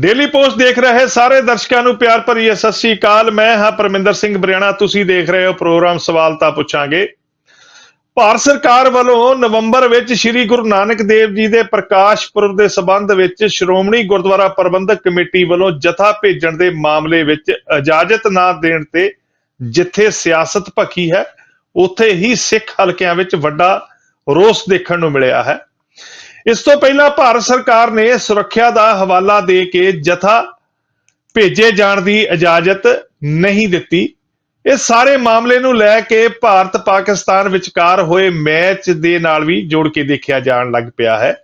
Daily post ਦੇਖ ਰਹੇ ਸਾਰੇ ਦਰਸ਼ਕਾਂ ਨੂੰ ਪਿਆਰ ਭਰੀ ਸਤਿ ਸ੍ਰੀ ਅਕਾਲ, ਮੈਂ ਹਾਂ ਪਰਮਿੰਦਰ ਸਿੰਘ ਬਰਿਆਣਾ। ਤੁਸੀਂ ਦੇਖ ਰਹੇ ਹੋ ਪ੍ਰੋਗਰਾਮ ਸਵਾਲ ਤਾਂ ਪੁੱਛਾਂਗੇ। ਭਾਰਤ ਸਰਕਾਰ ਵੱਲੋਂ ਨਵੰਬਰ ਵਿੱਚ ਸ੍ਰੀ ਗੁਰੂ ਨਾਨਕ ਦੇਵ ਜੀ ਦੇ ਪ੍ਰਕਾਸ਼ ਪੁਰਬ ਦੇ ਸਬੰਧ ਵਿੱਚ ਸ਼੍ਰੋਮਣੀ ਗੁਰਦੁਆਰਾ ਪ੍ਰਬੰਧਕ ਕਮੇਟੀ ਵੱਲੋਂ ਜਥਾ ਭੇਜਣ ਦੇ ਮਾਮਲੇ ਵਿੱਚ ਇਜਾਜ਼ਤ ਨਾ ਦੇਣ ਤੇ ਜਿੱਥੇ ਸਿਆਸਤ ਭਖੀ ਹੈ, ਉੱਥੇ ਹੀ ਸਿੱਖ ਹਲਕਿਆਂ ਵਿੱਚ ਵੱਡਾ ਰੋਸ ਦੇਖਣ ਨੂੰ ਮਿਲਿਆ ਹੈ। ਇਸ ਤੋਂ ਪਹਿਲਾਂ ਭਾਰਤ ਸਰਕਾਰ ਨੇ ਸੁਰੱਖਿਆ ਦਾ ਹਵਾਲਾ ਦੇ ਕੇ ਜਥਾ ਭੇਜੇ ਜਾਣ ਦੀ ਇਜਾਜ਼ਤ ਨਹੀਂ ਦਿੱਤੀ। ਇਹ ਸਾਰੇ ਮਾਮਲੇ ਨੂੰ ਲੈ ਕੇ ਭਾਰਤ ਪਾਕਿਸਤਾਨ ਵਿਚਕਾਰ ਹੋਏ ਮੈਚ ਦੇ ਨਾਲ ਵੀ ਜੋੜ ਕੇ ਦੇਖਿਆ ਜਾਣ ਲੱਗ ਪਿਆ ਹੈ।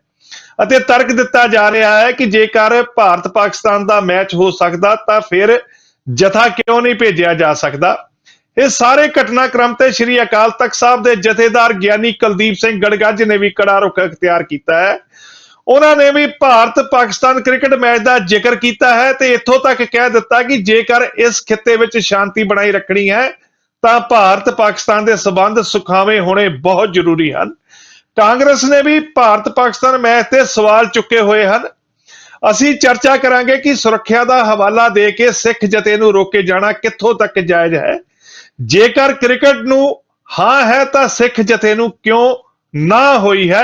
ਅਤੇ ਤਰਕ ਦਿੱਤਾ ਜਾ ਰਿਹਾ ਹੈ ਕਿ ਜੇਕਰ ਭਾਰਤ ਪਾਕਿਸਤਾਨ ਦਾ ਮੈਚ ਹੋ ਸਕਦਾ ਤਾਂ ਫਿਰ ਜਥਾ ਕਿਉਂ ਨਹੀਂ ਭੇਜਿਆ ਜਾ ਸਕਦਾ? ਇਹ ਸਾਰੇ ਘਟਨਾਕ੍ਰਮ ਤੇ ਸ੍ਰੀ ਅਕਾਲ ਤਖਤ ਸਾਹਿਬ ਦੇ ਜਥੇਦਾਰ ਗਿਆਨੀ ਕੁਲਦੀਪ ਸਿੰਘ ਗੜਗੱਜ ਨੇ ਵੀ ਕੜਾ ਰੁਖ ਅਖਤਿਆਰ ਕੀਤਾ ਹੈ। ਉਹਨਾਂ ਨੇ ਵੀ ਭਾਰਤ ਪਾਕਿਸਤਾਨ ਕ੍ਰਿਕਟ ਮੈਚ ਦਾ ਜ਼ਿਕਰ ਕੀਤਾ ਹੈ ਤੇ ਇੱਥੋਂ ਤੱਕ ਕਹਿ ਦਿੱਤਾ ਕਿ ਜੇਕਰ ਇਸ ਖਿੱਤੇ ਵਿੱਚ ਸ਼ਾਂਤੀ ਬਣਾਈ ਰੱਖਣੀ ਹੈ, ਤਾਂ ਭਾਰਤ ਪਾਕਿਸਤਾਨ ਦੇ ਸਬੰਧ ਸੁਖਾਵੇਂ ਹੋਣੇ ਬਹੁਤ ਜ਼ਰੂਰੀ ਹਨ। ਕਾਂਗਰਸ ਨੇ ਵੀ ਭਾਰਤ ਪਾਕਿਸਤਾਨ ਮੈਚ ਤੇ ਸਵਾਲ ਚੁੱਕੇ ਹੋਏ ਹਨ। ਅਸੀਂ ਚਰਚਾ ਕਰਾਂਗੇ ਕਿ ਸੁਰੱਖਿਆ ਦਾ ਹਵਾਲਾ ਦੇ ਕੇ ਸਿੱਖ ਜਥੇ ਨੂੰ ਰੋਕੇ ਜਾਣਾ ਕਿੱਥੋਂ ਤੱਕ ਜਾਇਜ਼ ਹੈ। ਜੇਕਰ ਕ੍ਰਿਕਟ ਨੂੰ ਹਾਂ ਹੈ ਤਾਂ ਸਿੱਖ ਜਥੇ ਨੂੰ ਕਿਉਂ ਨਾ ਹੋਈ ਹੈ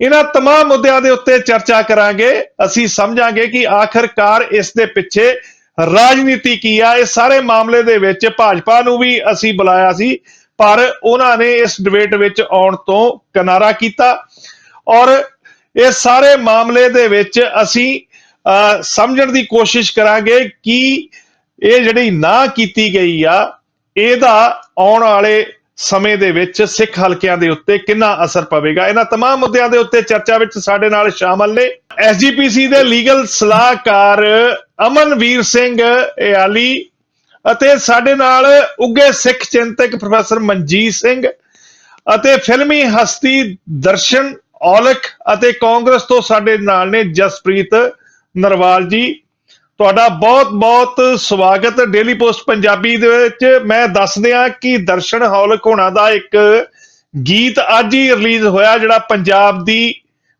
ਇਹਨਾਂ तमाम ਮੁੱਦਿਆਂ ਦੇ ਉੱਤੇ ਚਰਚਾ ਕਰਾਂਗੇ ਅਸੀਂ ਸਮਝਾਂਗੇ ਕਿ ਆਖਰਕਾਰ ਇਸ ਦੇ ਪਿੱਛੇ ਰਾਜਨੀਤੀ ਕੀ ਆ ਇਸ ਸਾਰੇ ਮਾਮਲੇ ਦੇ ਵਿੱਚ ਭਾਜਪਾ ਨੂੰ ਵੀ ਅਸੀਂ ਬੁਲਾਇਆ ਸੀ ਪਰ ਉਹਨਾਂ ਨੇ ਇਸ ਡਿਬੇਟ ਵਿੱਚ ਆਉਣ ਤੋਂ ਕਿਨਾਰਾ ਕੀਤਾ ਔਰ ਇਸ ਸਾਰੇ ਮਾਮਲੇ ਦੇ ਵਿੱਚ ਅਸੀਂ ਅਹ, ਸਮਝਣ ਦੀ ਕੋਸ਼ਿਸ਼ ਕਰਾਂਗੇ ਕਿ ਇਹ ਜਿਹੜੀ ਨਾ ਕੀਤੀ ਗਈ ਆ ਇਹਦਾ ਆਉਣ ਵਾਲੇ ਸਮੇਂ ਦੇ ਵਿੱਚ ਸਿੱਖ ਹਲਕਿਆਂ ਦੇ ਉੱਤੇ ਕਿੰਨਾ ਅਸਰ ਪਵੇਗਾ ਇਹਨਾਂ तमाम ਮੁੱਦਿਆਂ ਦੇ ਉੱਤੇ ਚਰਚਾ ਵਿੱਚ ਸਾਡੇ ਨਾਲ ਸ਼ਾਮਲ ਨੇ ਐਸਜੀਪੀਸੀ ਦੇ ਲੀਗਲ ਸਲਾਹਕਾਰ ਅਮਨਵੀਰ ਸਿੰਘ ਇਆਲੀ ਅਤੇ ਸਾਡੇ ਨਾਲ ਉੱਗੇ ਸਿੱਖ ਚਿੰਤਕ ਪ੍ਰੋਫੈਸਰ ਮਨਜੀਤ ਸਿੰਘ ਅਤੇ ਫਿਲਮੀ ਹਸਤੀ ਦਰਸ਼ਨ ਔਲਖ ਅਤੇ ਕਾਂਗਰਸ ਤੋਂ ਸਾਡੇ ਨਾਲ ਨੇ ਜਸਪ੍ਰੀਤ ਨਰਵਾਲ ਜੀ ਤੁਹਾਡਾ ਬਹੁਤ-ਬਹੁਤ ਸਵਾਗਤ ਡੇਲੀ ਪੋਸਟ ਪੰਜਾਬੀ ਦੇ ਵਿੱਚ। ਮੈਂ ਦੱਸ ਦਿਆਂ ਕਿ ਦਰਸ਼ਨ ਹੌਲਕ ਹੋਣਾ ਦਾ ਇੱਕ ਗੀਤ ਅੱਜ ਹੀ ਰਿਲੀਜ਼ ਹੋਇਆ ਜਿਹੜਾ ਪੰਜਾਬ ਦੀ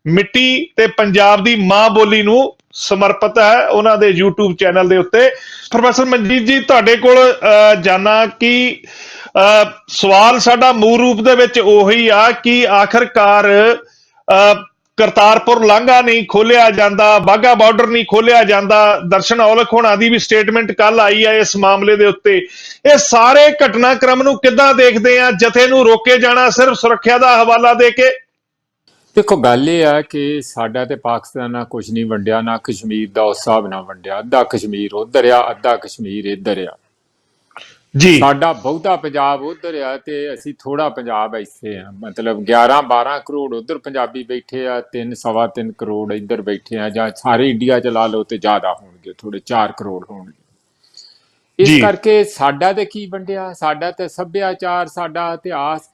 ਮਿੱਟੀ ਤੇ ਪੰਜਾਬ ਦੀ ਮਾਂ ਬੋਲੀ ਨੂੰ ਸਮਰਪਿਤ ਹੈ ਉਹਨਾਂ ਦੇ YouTube ਚੈਨਲ ਦੇ ਉੱਤੇ। ਪ੍ਰੋਫੈਸਰ ਮਨਜੀਤ ਜੀ ਤੁਹਾਡੇ ਕੋਲ ਅਹ, ਜਾਣਾ ਕਿ ਅਹ, ਸਵਾਲ ਸਾਡਾ ਮੂਲ ਰੂਪ ਦੇ ਵਿੱਚ ਉਹੀ ਆ ਕਿ ਆਖਰਕਾਰ ਅਹ, ਕਰਤਾਰਪੁਰ ਲਾਂਘਾ ਨਹੀਂ ਖੋਲਿਆ ਜਾਂਦਾ ਬਾਗਾ ਬਾਰਡਰ ਨਹੀਂ ਖੋਲਿਆ ਜਾਂਦਾ। ਦਰਸ਼ਨ ਔਲਖ ਹੋਣਾ ਦੀ ਵੀ ਸਟੇਟਮੈਂਟ ਕੱਲ ਆਈ ਹੈ ਇਸ ਮਾਮਲੇ ਦੇ ਉੱਤੇ। ਇਹ ਸਾਰੇ ਘਟਨਾਕ੍ਰਮ ਨੂੰ ਕਿੱਦਾਂ ਦੇਖਦੇ ਆ? ਜਥੇ ਨੂੰ ਰੋਕੇ ਜਾਣਾ ਸਿਰਫ ਸੁਰੱਖਿਆ ਦਾ ਹਵਾਲਾ ਦੇ ਕੇ? ਦੇਖੋ, ਗੱਲ ਇਹ ਆ ਕਿ ਸਾਡਾ ਤੇ ਪਾਕਿਸਤਾਨ ਨਾਲ ਕੁਝ ਨਹੀਂ ਵੰਡਿਆ, ਨਾ ਕਸ਼ਮੀਰ ਦਾ ਉਸ ਹਿਸਾਬ ਨਾਲ ਵੰਡਿਆ, ਅੱਧਾ ਕਸ਼ਮੀਰ ਉਧਰ ਆ, ਅੱਧਾ ਕਸ਼ਮੀਰ ਇੱਧਰ ਆ। ਜੀ। ਸਾਡਾ ਬਹੁਤਾ ਪੰਜਾਬ ਉਧਰ ਆ ਤੇ ਅਸੀਂ ਥੋੜਾ ਪੰਜਾਬ ਇੱਥੇ ਆ। ਮਤਲਬ 11 12 ਕਰੋੜ ਉਧਰ ਪੰਜਾਬੀ ਬੈਠੇ ਆ 3 ਸਵਾ 3 ਕਰੋੜ ਇੱਧਰ ਬੈਠੇ ਆ ਜਾਂ ਸਾਰੇ ਇੰਡੀਆ ਚ ਲਾ ਲਓ ਤੇ ਜ਼ਿਆਦਾ ਹੋਣਗੇ ਥੋੜੇ 4 ਕਰੋੜ ਹੋਣਗੇ। ਇਸ ਕਰਕੇ ਸਾਡਾ ਤੇ ਕੀ ਵੰਡਿਆ? ਸਾਡਾ ਤੇ ਸੱਭਿਆਚਾਰ ਸਾਡਾ ਇਤਿਹਾਸ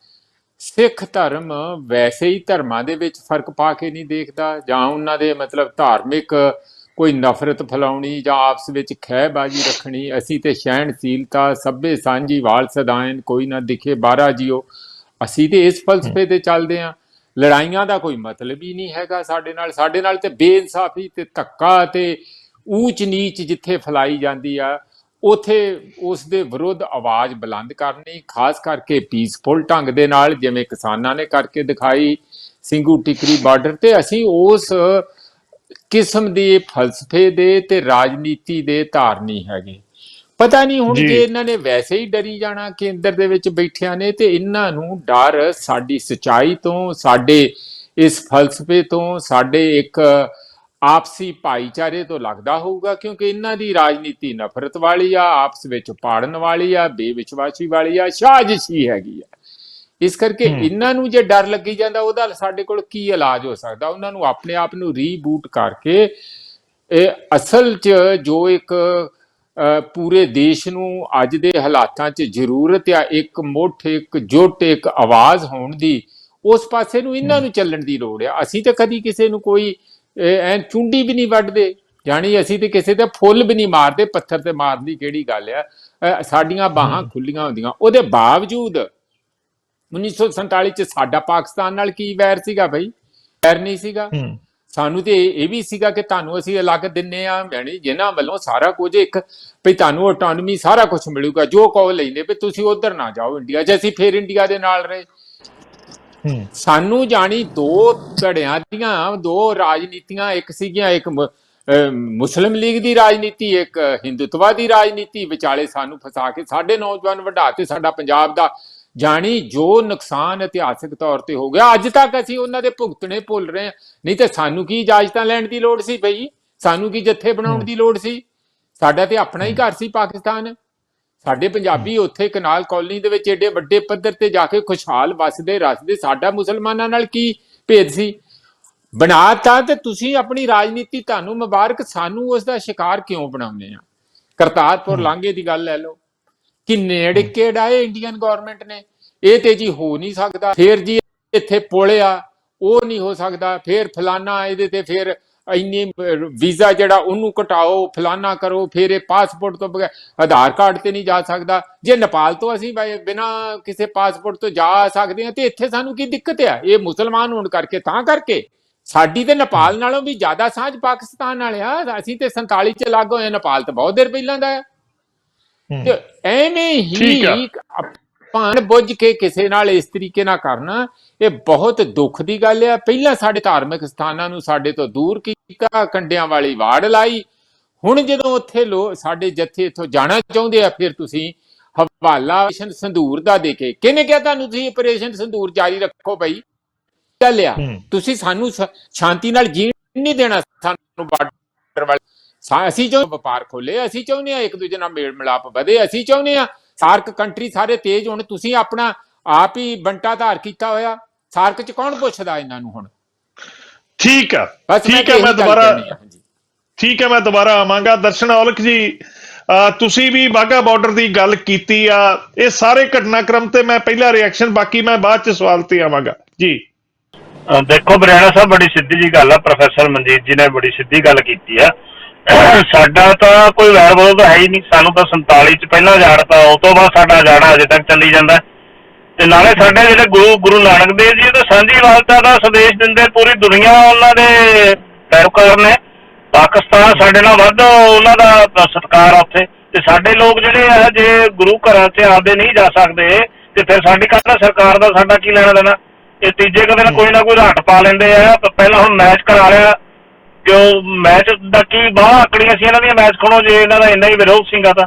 ਸਿੱਖ ਧਰਮ ਵੈਸੇ ਹੀ ਧਰਮਾਂ ਦੇ ਵਿੱਚ ਫ਼ਰਕ ਪਾ ਕੇ ਨਹੀਂ ਦੇਖਦਾ ਜਾਂ ਉਹਨਾਂ ਦੇ ਮਤਲਬ ਧਾਰਮਿਕ ਕੋਈ ਨਫ਼ਰਤ ਫੈਲਾਉਣੀ ਜਾਂ ਆਪਸ ਵਿੱਚ ਖਹਿਬਾਜ਼ੀ ਰੱਖਣੀ, ਅਸੀਂ ਤੇ ਸਹਿਣਸ਼ੀਲਤਾ, ਸਭੇ ਸਾਂਝੀ ਵਾਲ ਸਦਾਇਨ ਕੋਈ ਨਾ ਦਿਖੇ ਬਾਰਾ ਜਿਓ। ਅਸੀਂ ਤੇ ਇਸ ਫਲਸਫੇ ਤੇ ਚੱਲਦੇ ਆਂ। ਲੜਾਈਆਂ ਦਾ ਕੋਈ ਮਤਲਬ ਹੀ ਨਹੀਂ ਹੈਗਾ ਸਾਡੇ ਨਾਲ। ਸਾਡੇ ਨਾਲ ਤੇ ਬੇਇਨਸਾਫੀ ਤੇ ਧੱਕਾ ਤੇ ਊਚ ਨੀਚ ਜਿੱਥੇ ਫੈਲਾਈ ਜਾਂਦੀ ਆ, ਉਥੇ ਉਸ ਦੇ ਵਿਰੁੱਧ ਆਵਾਜ਼ ਬੁਲੰਦ ਕਰਨੀ, ਖਾਸ ਕਰਕੇ ਪੀਸਫੁਲ ਢੰਗ ਦੇ ਨਾਲ, ਜਿਵੇਂ ਕਿਸਾਨਾਂ ਨੇ ਕਰਕੇ ਦਿਖਾਈ, ਸਿੰਘੂ ਟਿਕਰੀ ਬਾਰਡਰ ਤੇ, ਅਸੀਂ ਉਸ ਕਿਸਮ ਦੇ ਫਲਸਫੇ ਦੇ ਤੇ ਰਾਜਨੀਤੀ ਦੇ ਧਾਰਨੀ ਹੈਗੇ ਪਤਾ ਨਹੀਂ ਹੁਣ ਜੀ। ਜੇ ਇਹਨਾਂ ਨੇ ਵੈਸੇ ਹੀ ਡਰੀ ਜਾਣਾ ਕੇਂਦਰ ਦੇ ਵਿੱਚ ਬੈਠਿਆਂ ਨੇ ਤੇ ਇਹਨਾਂ ਨੂੰ ਡਰ ਸਾਡੀ ਸਚਾਈ ਤੋਂ ਸਾਡੇ ਇਸ ਫਲਸਫੇ ਤੋਂ ਸਾਡੇ ਇੱਕ ਆਪਸੀ ਭਾਈਚਾਰੇ ਤੋਂ ਲੱਗਦਾ ਹੋਊਗਾ ਕਿਉਂਕਿ ਇਹਨਾਂ ਦੀ ਰਾਜਨੀਤੀ ਨਫ਼ਰਤ ਵਾਲੀ ਆ ਆਪਸ ਵਿੱਚ ਪਾੜਨ ਵਾਲੀ ਆ ਬੇਵਿਸ਼ਵਾਸੀ ਵਾਲੀ ਆ ਸਾਜ਼ਿਸ਼ੀ ਹੈਗੀ ਆ ਇਸ ਕਰਕੇ। ਇਹਨਾਂ ਨੂੰ ਜੇ ਡਰ ਲੱਗੀ ਜਾਂਦਾ ਉਹਦਾ ਸਾਡੇ ਕੋਲ ਕੀ ਇਲਾਜ ਹੋ ਸਕਦਾ? ਉਹਨਾਂ ਨੂੰ ਆਪਣੇ ਆਪ ਨੂੰ ਰੀਬੂਟ ਕਰਕੇ ਇਹ ਅਸਲ 'ਚ ਜੋ ਇੱਕ ਪੂਰੇ ਦੇਸ਼ ਨੂੰ ਅੱਜ ਦੇ ਹਾਲਾਤਾਂ 'ਚ ਜ਼ਰੂਰਤ ਆ ਇੱਕ ਮੁੱਠ ਇੱਕ ਜੁੱਟ ਇੱਕ ਆਵਾਜ਼ ਹੋਣ ਦੀ ਉਸ ਪਾਸੇ ਨੂੰ ਇਹਨਾਂ ਨੂੰ ਚੱਲਣ ਦੀ ਲੋੜ ਆ। ਅਸੀਂ ਤਾਂ ਕਦੀ ਕਿਸੇ ਨੂੰ ਕੋਈ ਐਨ ਚੁੰਡੀ ਵੀ ਨਹੀਂ ਵੱਢਦੇ ਜਾਣੀ ਅਸੀਂ ਤੇ ਕਿਸੇ ਤੇ ਫੁੱਲ ਵੀ ਨਹੀਂ ਮਾਰਦੇ ਪੱਥਰ ਤੇ ਮਾਰਨ ਦੀ ਕਿਹੜੀ ਗੱਲ ਆ? ਸਾਡੀਆਂ ਬਾਹਾਂ ਖੁੱਲੀਆਂ ਹੁੰਦੀਆਂ। ਉਹਦੇ ਬਾਵਜੂਦ 1947 ਚ ਸਾਡਾ ਪਾਕਿਸਤਾਨ ਨਾਲ ਕੀ ਵੈਰ ਸੀਗਾ ਬਈ? ਵੈਰ ਨਹੀਂ ਸੀਗਾ। ਸਾਨੂੰ ਤੇ ਇਹ ਵੀ ਸੀਗਾ ਕਿ ਤੁਹਾਨੂੰ ਅਸੀਂ ਅਲੱਗ ਦਿੰਨੇ ਆ ਯਾਨੀ ਜਿਨ੍ਹਾਂ ਵੱਲੋਂ ਸਾਰਾ ਕੁਝ ਇੱਕ ਵੀ ਤੁਹਾਨੂੰ ਆਟੋਨਮੀ ਸਾਰਾ ਕੁਝ ਮਿਲੂਗਾ ਜੋ ਕਹੋ ਲੈਂਦੇ ਵੀ ਤੁਸੀਂ ਉਧਰ ਨਾ ਜਾਓ ਇੰਡੀਆ 'ਚ ਅਸੀਂ ਫੇਰ ਇੰਡੀਆ ਦੇ ਨਾਲ ਰਹੇ। ਸਾਨੂੰ ਜਾਣੀ ਦੋ ਧੜਿਆਂ ਦੀਆਂ ਦੋ ਰਾਜਨੀਤੀਆਂ ਇੱਕ ਸੀਗੀਆਂ ਇੱਕ ਮੁਸਲਿਮ ਲੀਗ ਦੀ ਰਾਜਨੀਤੀ ਇੱਕ ਹਿੰਦੂਤਵਾ ਦੀ ਰਾਜਨੀਤੀ ਵਿਚਾਲੇ ਸਾਨੂੰ ਫਸਾ ਕੇ ਸਾਡੇ ਨੌਜਵਾਨ ਵਢਾ ਤੇ ਸਾਡਾ ਪੰਜਾਬ ਦਾ ਜਾਣੀ ਜੋ ਨੁਕਸਾਨ ਇਤਿਹਾਸਕ ਤੌਰ ਤੇ ਹੋ ਗਿਆ ਅੱਜ ਤੱਕ ਅਸੀਂ ਉਹਨਾਂ ਦੇ ਭੁਗਤਣੇ ਭੁੱਲ ਰਹੇ ਹਾਂ। ਨਹੀਂ ਤੇ ਸਾਨੂੰ ਕੀ ਇਜਾਜ਼ਤਾਂ ਲੈਣ ਦੀ ਲੋੜ ਸੀ ਬਈ? ਸਾਨੂੰ ਕੀ ਜੱਥੇ ਬਣਾਉਣ ਦੀ ਲੋੜ ਸੀ? ਸਾਡਾ ਤੇ ਆਪਣਾ ਹੀ ਘਰ ਸੀ ਪਾਕਿਸਤਾਨ। ਸਾਡੇ ਪੰਜਾਬੀ ਉੱਥੇ ਕਨਾਲ ਕਾਲੋਨੀ ਦੇ ਵਿੱਚ ਏਡੇ ਵੱਡੇ ਪੱਧਰ ਤੇ ਜਾ ਕੇ ਖੁਸ਼ਹਾਲ ਵਸਦੇ ਰਸਦੇ ਸਾਡਾ ਮੁਸਲਮਾਨਾਂ ਨਾਲ ਕੀ ਭੇਦ ਸੀ? ਬਣਾਤਾ ਤੇ ਤੁਸੀਂ ਆਪਣੀ ਰਾਜਨੀਤੀ ਤੁਹਾਨੂੰ ਮੁਬਾਰਕ ਸਾਨੂੰ ਉਸ ਦਾ ਸ਼ਿਕਾਰ ਕਿਉਂ ਬਣਾਉਂਦੇ ਆ? ਕਰਤਾਰਪੁਰ ਲਾਂਘੇ ਦੀ ਗੱਲ ਲੈ ਲਓ। ਕਿ ਨੇੜੇ ਹੈ। ਇੰਡੀਅਨ ਗਵਰਨਮੈਂਟ ਨੇ? ਇਹ ਤੇ ਜੀ ਹੋ ਨਹੀਂ ਸਕਦਾ। ਫੇਰ ਜੀ ਇੱਥੇ ਪੁਲ ਆ ਉਹ ਨਹੀਂ ਹੋ ਸਕਦਾ। ਫੇਰ ਫਲਾਨਾ ਇਹਦੇ ਤੇ ਫੇਰ ਇੰਨੀ ਵੀਜ਼ਾ ਜਿਹੜਾ ਉਹਨੂੰ ਕਟਾਓ ਫਲਾਨਾ ਕਰੋ ਫਿਰ ਇਹ ਪਾਸਪੋਰਟ ਤੋਂ ਬਗੈਰ ਆਧਾਰ ਕਾਰਡ ਤੇ ਨਹੀਂ ਜਾ ਸਕਦਾ। ਜੇ ਨੇਪਾਲ ਤੋਂ ਅਸੀਂ ਬਿਨਾ ਕਿਸੇ ਪਾਸਪੋਰਟ ਤੋਂ ਜਾ ਸਕਦੇ ਹਾਂ ਤੇ ਇੱਥੇ ਸਾਨੂੰ ਕੀ ਦਿੱਕਤ ਆ? ਇਹ ਮੁਸਲਮਾਨ ਹੋਣ ਕਰਕੇ ਤਾਂ ਕਰਕੇ। ਸਾਡੀ ਤੇ ਨੇਪਾਲ ਨਾਲੋਂ ਵੀ ਜ਼ਿਆਦਾ ਸਾਂਝ ਪਾਕਿਸਤਾਨ ਨਾਲ ਆ। ਅਸੀਂ ਤੇ 47 ਚ ਲੱਗ ਹੋਏ ਨੇਪਾਲ ਤੇ ਬਹੁਤ ਦੇਰ ਪਹਿਲਾਂ ਦਾ ਹੂੰ ਤੇ ਐਵੇਂ ਹੀ। ਆਪਾਂ ਬੁੱਝ ਕੇ ਕਿਸੇ ਨਾਲ ਇਸ ਤਰੀਕੇ ਨਾਲ ਕਰਨਾ ਇਹ ਬਹੁਤ ਦੁੱਖ ਦੀ ਗੱਲ ਆ। ਪਹਿਲਾਂ ਸਾਡੇ ਧਾਰਮਿਕ ਸਥਾਨਾਂ ਨੂੰ ਸਾਡੇ ਤੋਂ ਦੂਰ ਕੀਤਾ ਕੰਡਿਆਂ ਵਾਲੀ ਵਾੜ ਲਾਈ। ਹੁਣ ਜਦੋਂ ਉੱਥੇ ਲੋ ਸਾਡੇ ਜੱਥੇ ਇੱਥੋਂ ਜਾਣਾ ਚਾਹੁੰਦੇ ਆ ਫਿਰ ਤੁਸੀਂ ਹਵਾਲਾ ਆਪਰੇਸ਼ਨ ਸੰਧੂਰ ਦਾ ਦੇ ਕੇ ਕਿਹਨੇ ਕਿਹਾ ਤੁਹਾਨੂੰ ਤੁਸੀਂ ਆਪਰੇਸ਼ਨ ਸੰਧੂਰ ਜਾਰੀ ਰੱਖੋ ਬਈ? ਚੱਲਿਆ ਹੂੰ। ਤੁਸੀਂ ਸਾਨੂੰ ਸ਼ਾਂਤੀ ਨਾਲ ਜੀਣ ਨਹੀਂ ਦੇਣਾ ਸਾਨੂੰ ਬਾਰਡਰ ਵਾਲੇ ਸਾ- ਅਸੀਂ ਜੋ ਵਪਾਰ ਖੋਲੇ ਅਸੀਂ ਚਾਹੁੰਦੇ ਆ ਇੱਕ ਦੂਜੇ ਨਾਲ ਮੇਲ ਮਿਲਾਪ ਵਧੇ। ਅਸੀਂ ਚਾਹੁੰਦੇ ਆ ਸਾਰਕ ਕੰਟਰੀ ਸਾਰੇ ਤੇਜ਼ ਹੋਣ। ਤੁਸੀਂ ਆਪਣਾ ਆਪ ਹੀ ਬੰਟਾ ਧਾਰ ਕੀਤਾ ਹੋਇਆ। ਸਾਰਕ ਚ ਕੌਣ ਪੁੱਛਦਾ ਇਹਨਾਂ ਨੂੰ ਹੁਣ? ਠੀਕ ਆ। ਠੀਕ ਇਹੀ ਮੈਂ ਦੁਬਾਰਾ ਆ। ਠੀਕ ਹੈ ਮੈਂ ਦੁਬਾਰਾ ਆਵਾਂਗਾ। ਦਰਸ਼ਨ ਔਲਖ ਜੀ ਤੁਸੀਂ ਵੀ ਬਾਗਾ ਬਾਰਡਰ ਦੀ ਗੱਲ ਕੀਤੀ ਆ। ਇਹ ਸਾਰੇ ਘਟਨਾਕ੍ਰਮ ਤੇ ਮੈਂ ਪਹਿਲਾ ਰਿਐਕਸ਼ਨ ਬਾਕੀ ਮੈਂ ਬਾਅਦ ਚ ਸਵਾਲ ਤੇ ਆਵਾਂਗਾ। ਜੀ। ਦੇਖੋ ਬਰਿਆਣਾ ਸਾਹਿਬ ਬੜੀ ਸਿੱਧੀ ਜੀ ਗੱਲ ਆ। ਪ੍ਰੋਫੈਸਰ ਮਨਜੀਤ ਜੀ ਨੇ ਬੜੀ ਸਿੱਧੀ ਗੱਲ ਕੀਤੀ ਆ। ਸਾਡਾ ਤਾਂ ਕੋਈ ਵੈਰ ਵਿਰੋਧ ਹੈ ਹੀ ਨਹੀਂ। ਸਾਨੂੰ ਤਾਂ 47 ਚ ਪਹਿਲਾਂ ਜਾੜਤਾ ਉਸ ਤੋਂ ਬਾਅਦ ਸਾਡਾ ਜਾੜਾ ਅਜੇ ਤੱਕ ਚੱਲੀ ਜਾਂਦਾ। ਤੇ ਨਾਲੇ ਸਾਡੇ ਜਿਹੜੇ ਗੁਰੂ ਗੁਰੂ ਨਾਨਕ ਦੇਵ ਜੀ ਤਾਂ ਸਾਂਝੀ ਵਾਲਤਾ ਦਾ ਸੰਦੇਸ਼ ਦਿੰਦੇ ਪੂਰੀ ਦੁਨੀਆ ਉਹਨਾਂ ਦੇ ਪੈਰੋਕਾਰ ਨੇ। ਪਾਕਿਸਤਾਨ ਸਾਡੇ ਨਾਲ ਵੱਧ ਉਹਨਾਂ ਦਾ ਸਤਿਕਾਰ ਆ ਉੱਥੇ। ਤੇ ਸਾਡੇ ਲੋਕ ਜਿਹੜੇ ਆ ਜੇ ਗੁਰੂ ਘਰਾਂ 'ਚ ਆਪਦੇ ਨਹੀਂ ਜਾ ਸਕਦੇ ਤੇ ਫਿਰ ਸਾਡੀ ਕਾਹਦਾ ਸਰਕਾਰ ਦਾ ਸਾਡਾ ਕੀ ਲੈਣਾ ਦੇਣਾ? ਇਹ ਤੀਜੇ ਕਦੇ ਨਾ ਕੋਈ ਨਾ ਕੋਈ ਰਾਟ ਪਾ ਲੈਂਦੇ ਆ। ਪਹਿਲਾਂ ਹੁਣ ਮੈਚ ਕਰਾ ਲਿਆ। ਉਹ ਮੈਚ ਦਾ ਕੀ ਬਾਹ ਆਕੜੀਆਂ ਸੀ ਇਹਨਾਂ ਦੀਆਂ ਮੈਚ ਖਣੋ ਜੇ ਇਹਨਾਂ ਦਾ ਇੰਨਾ ਹੀ ਵਿਰੋਧ ਸੀਗਾ ਤਾਂ।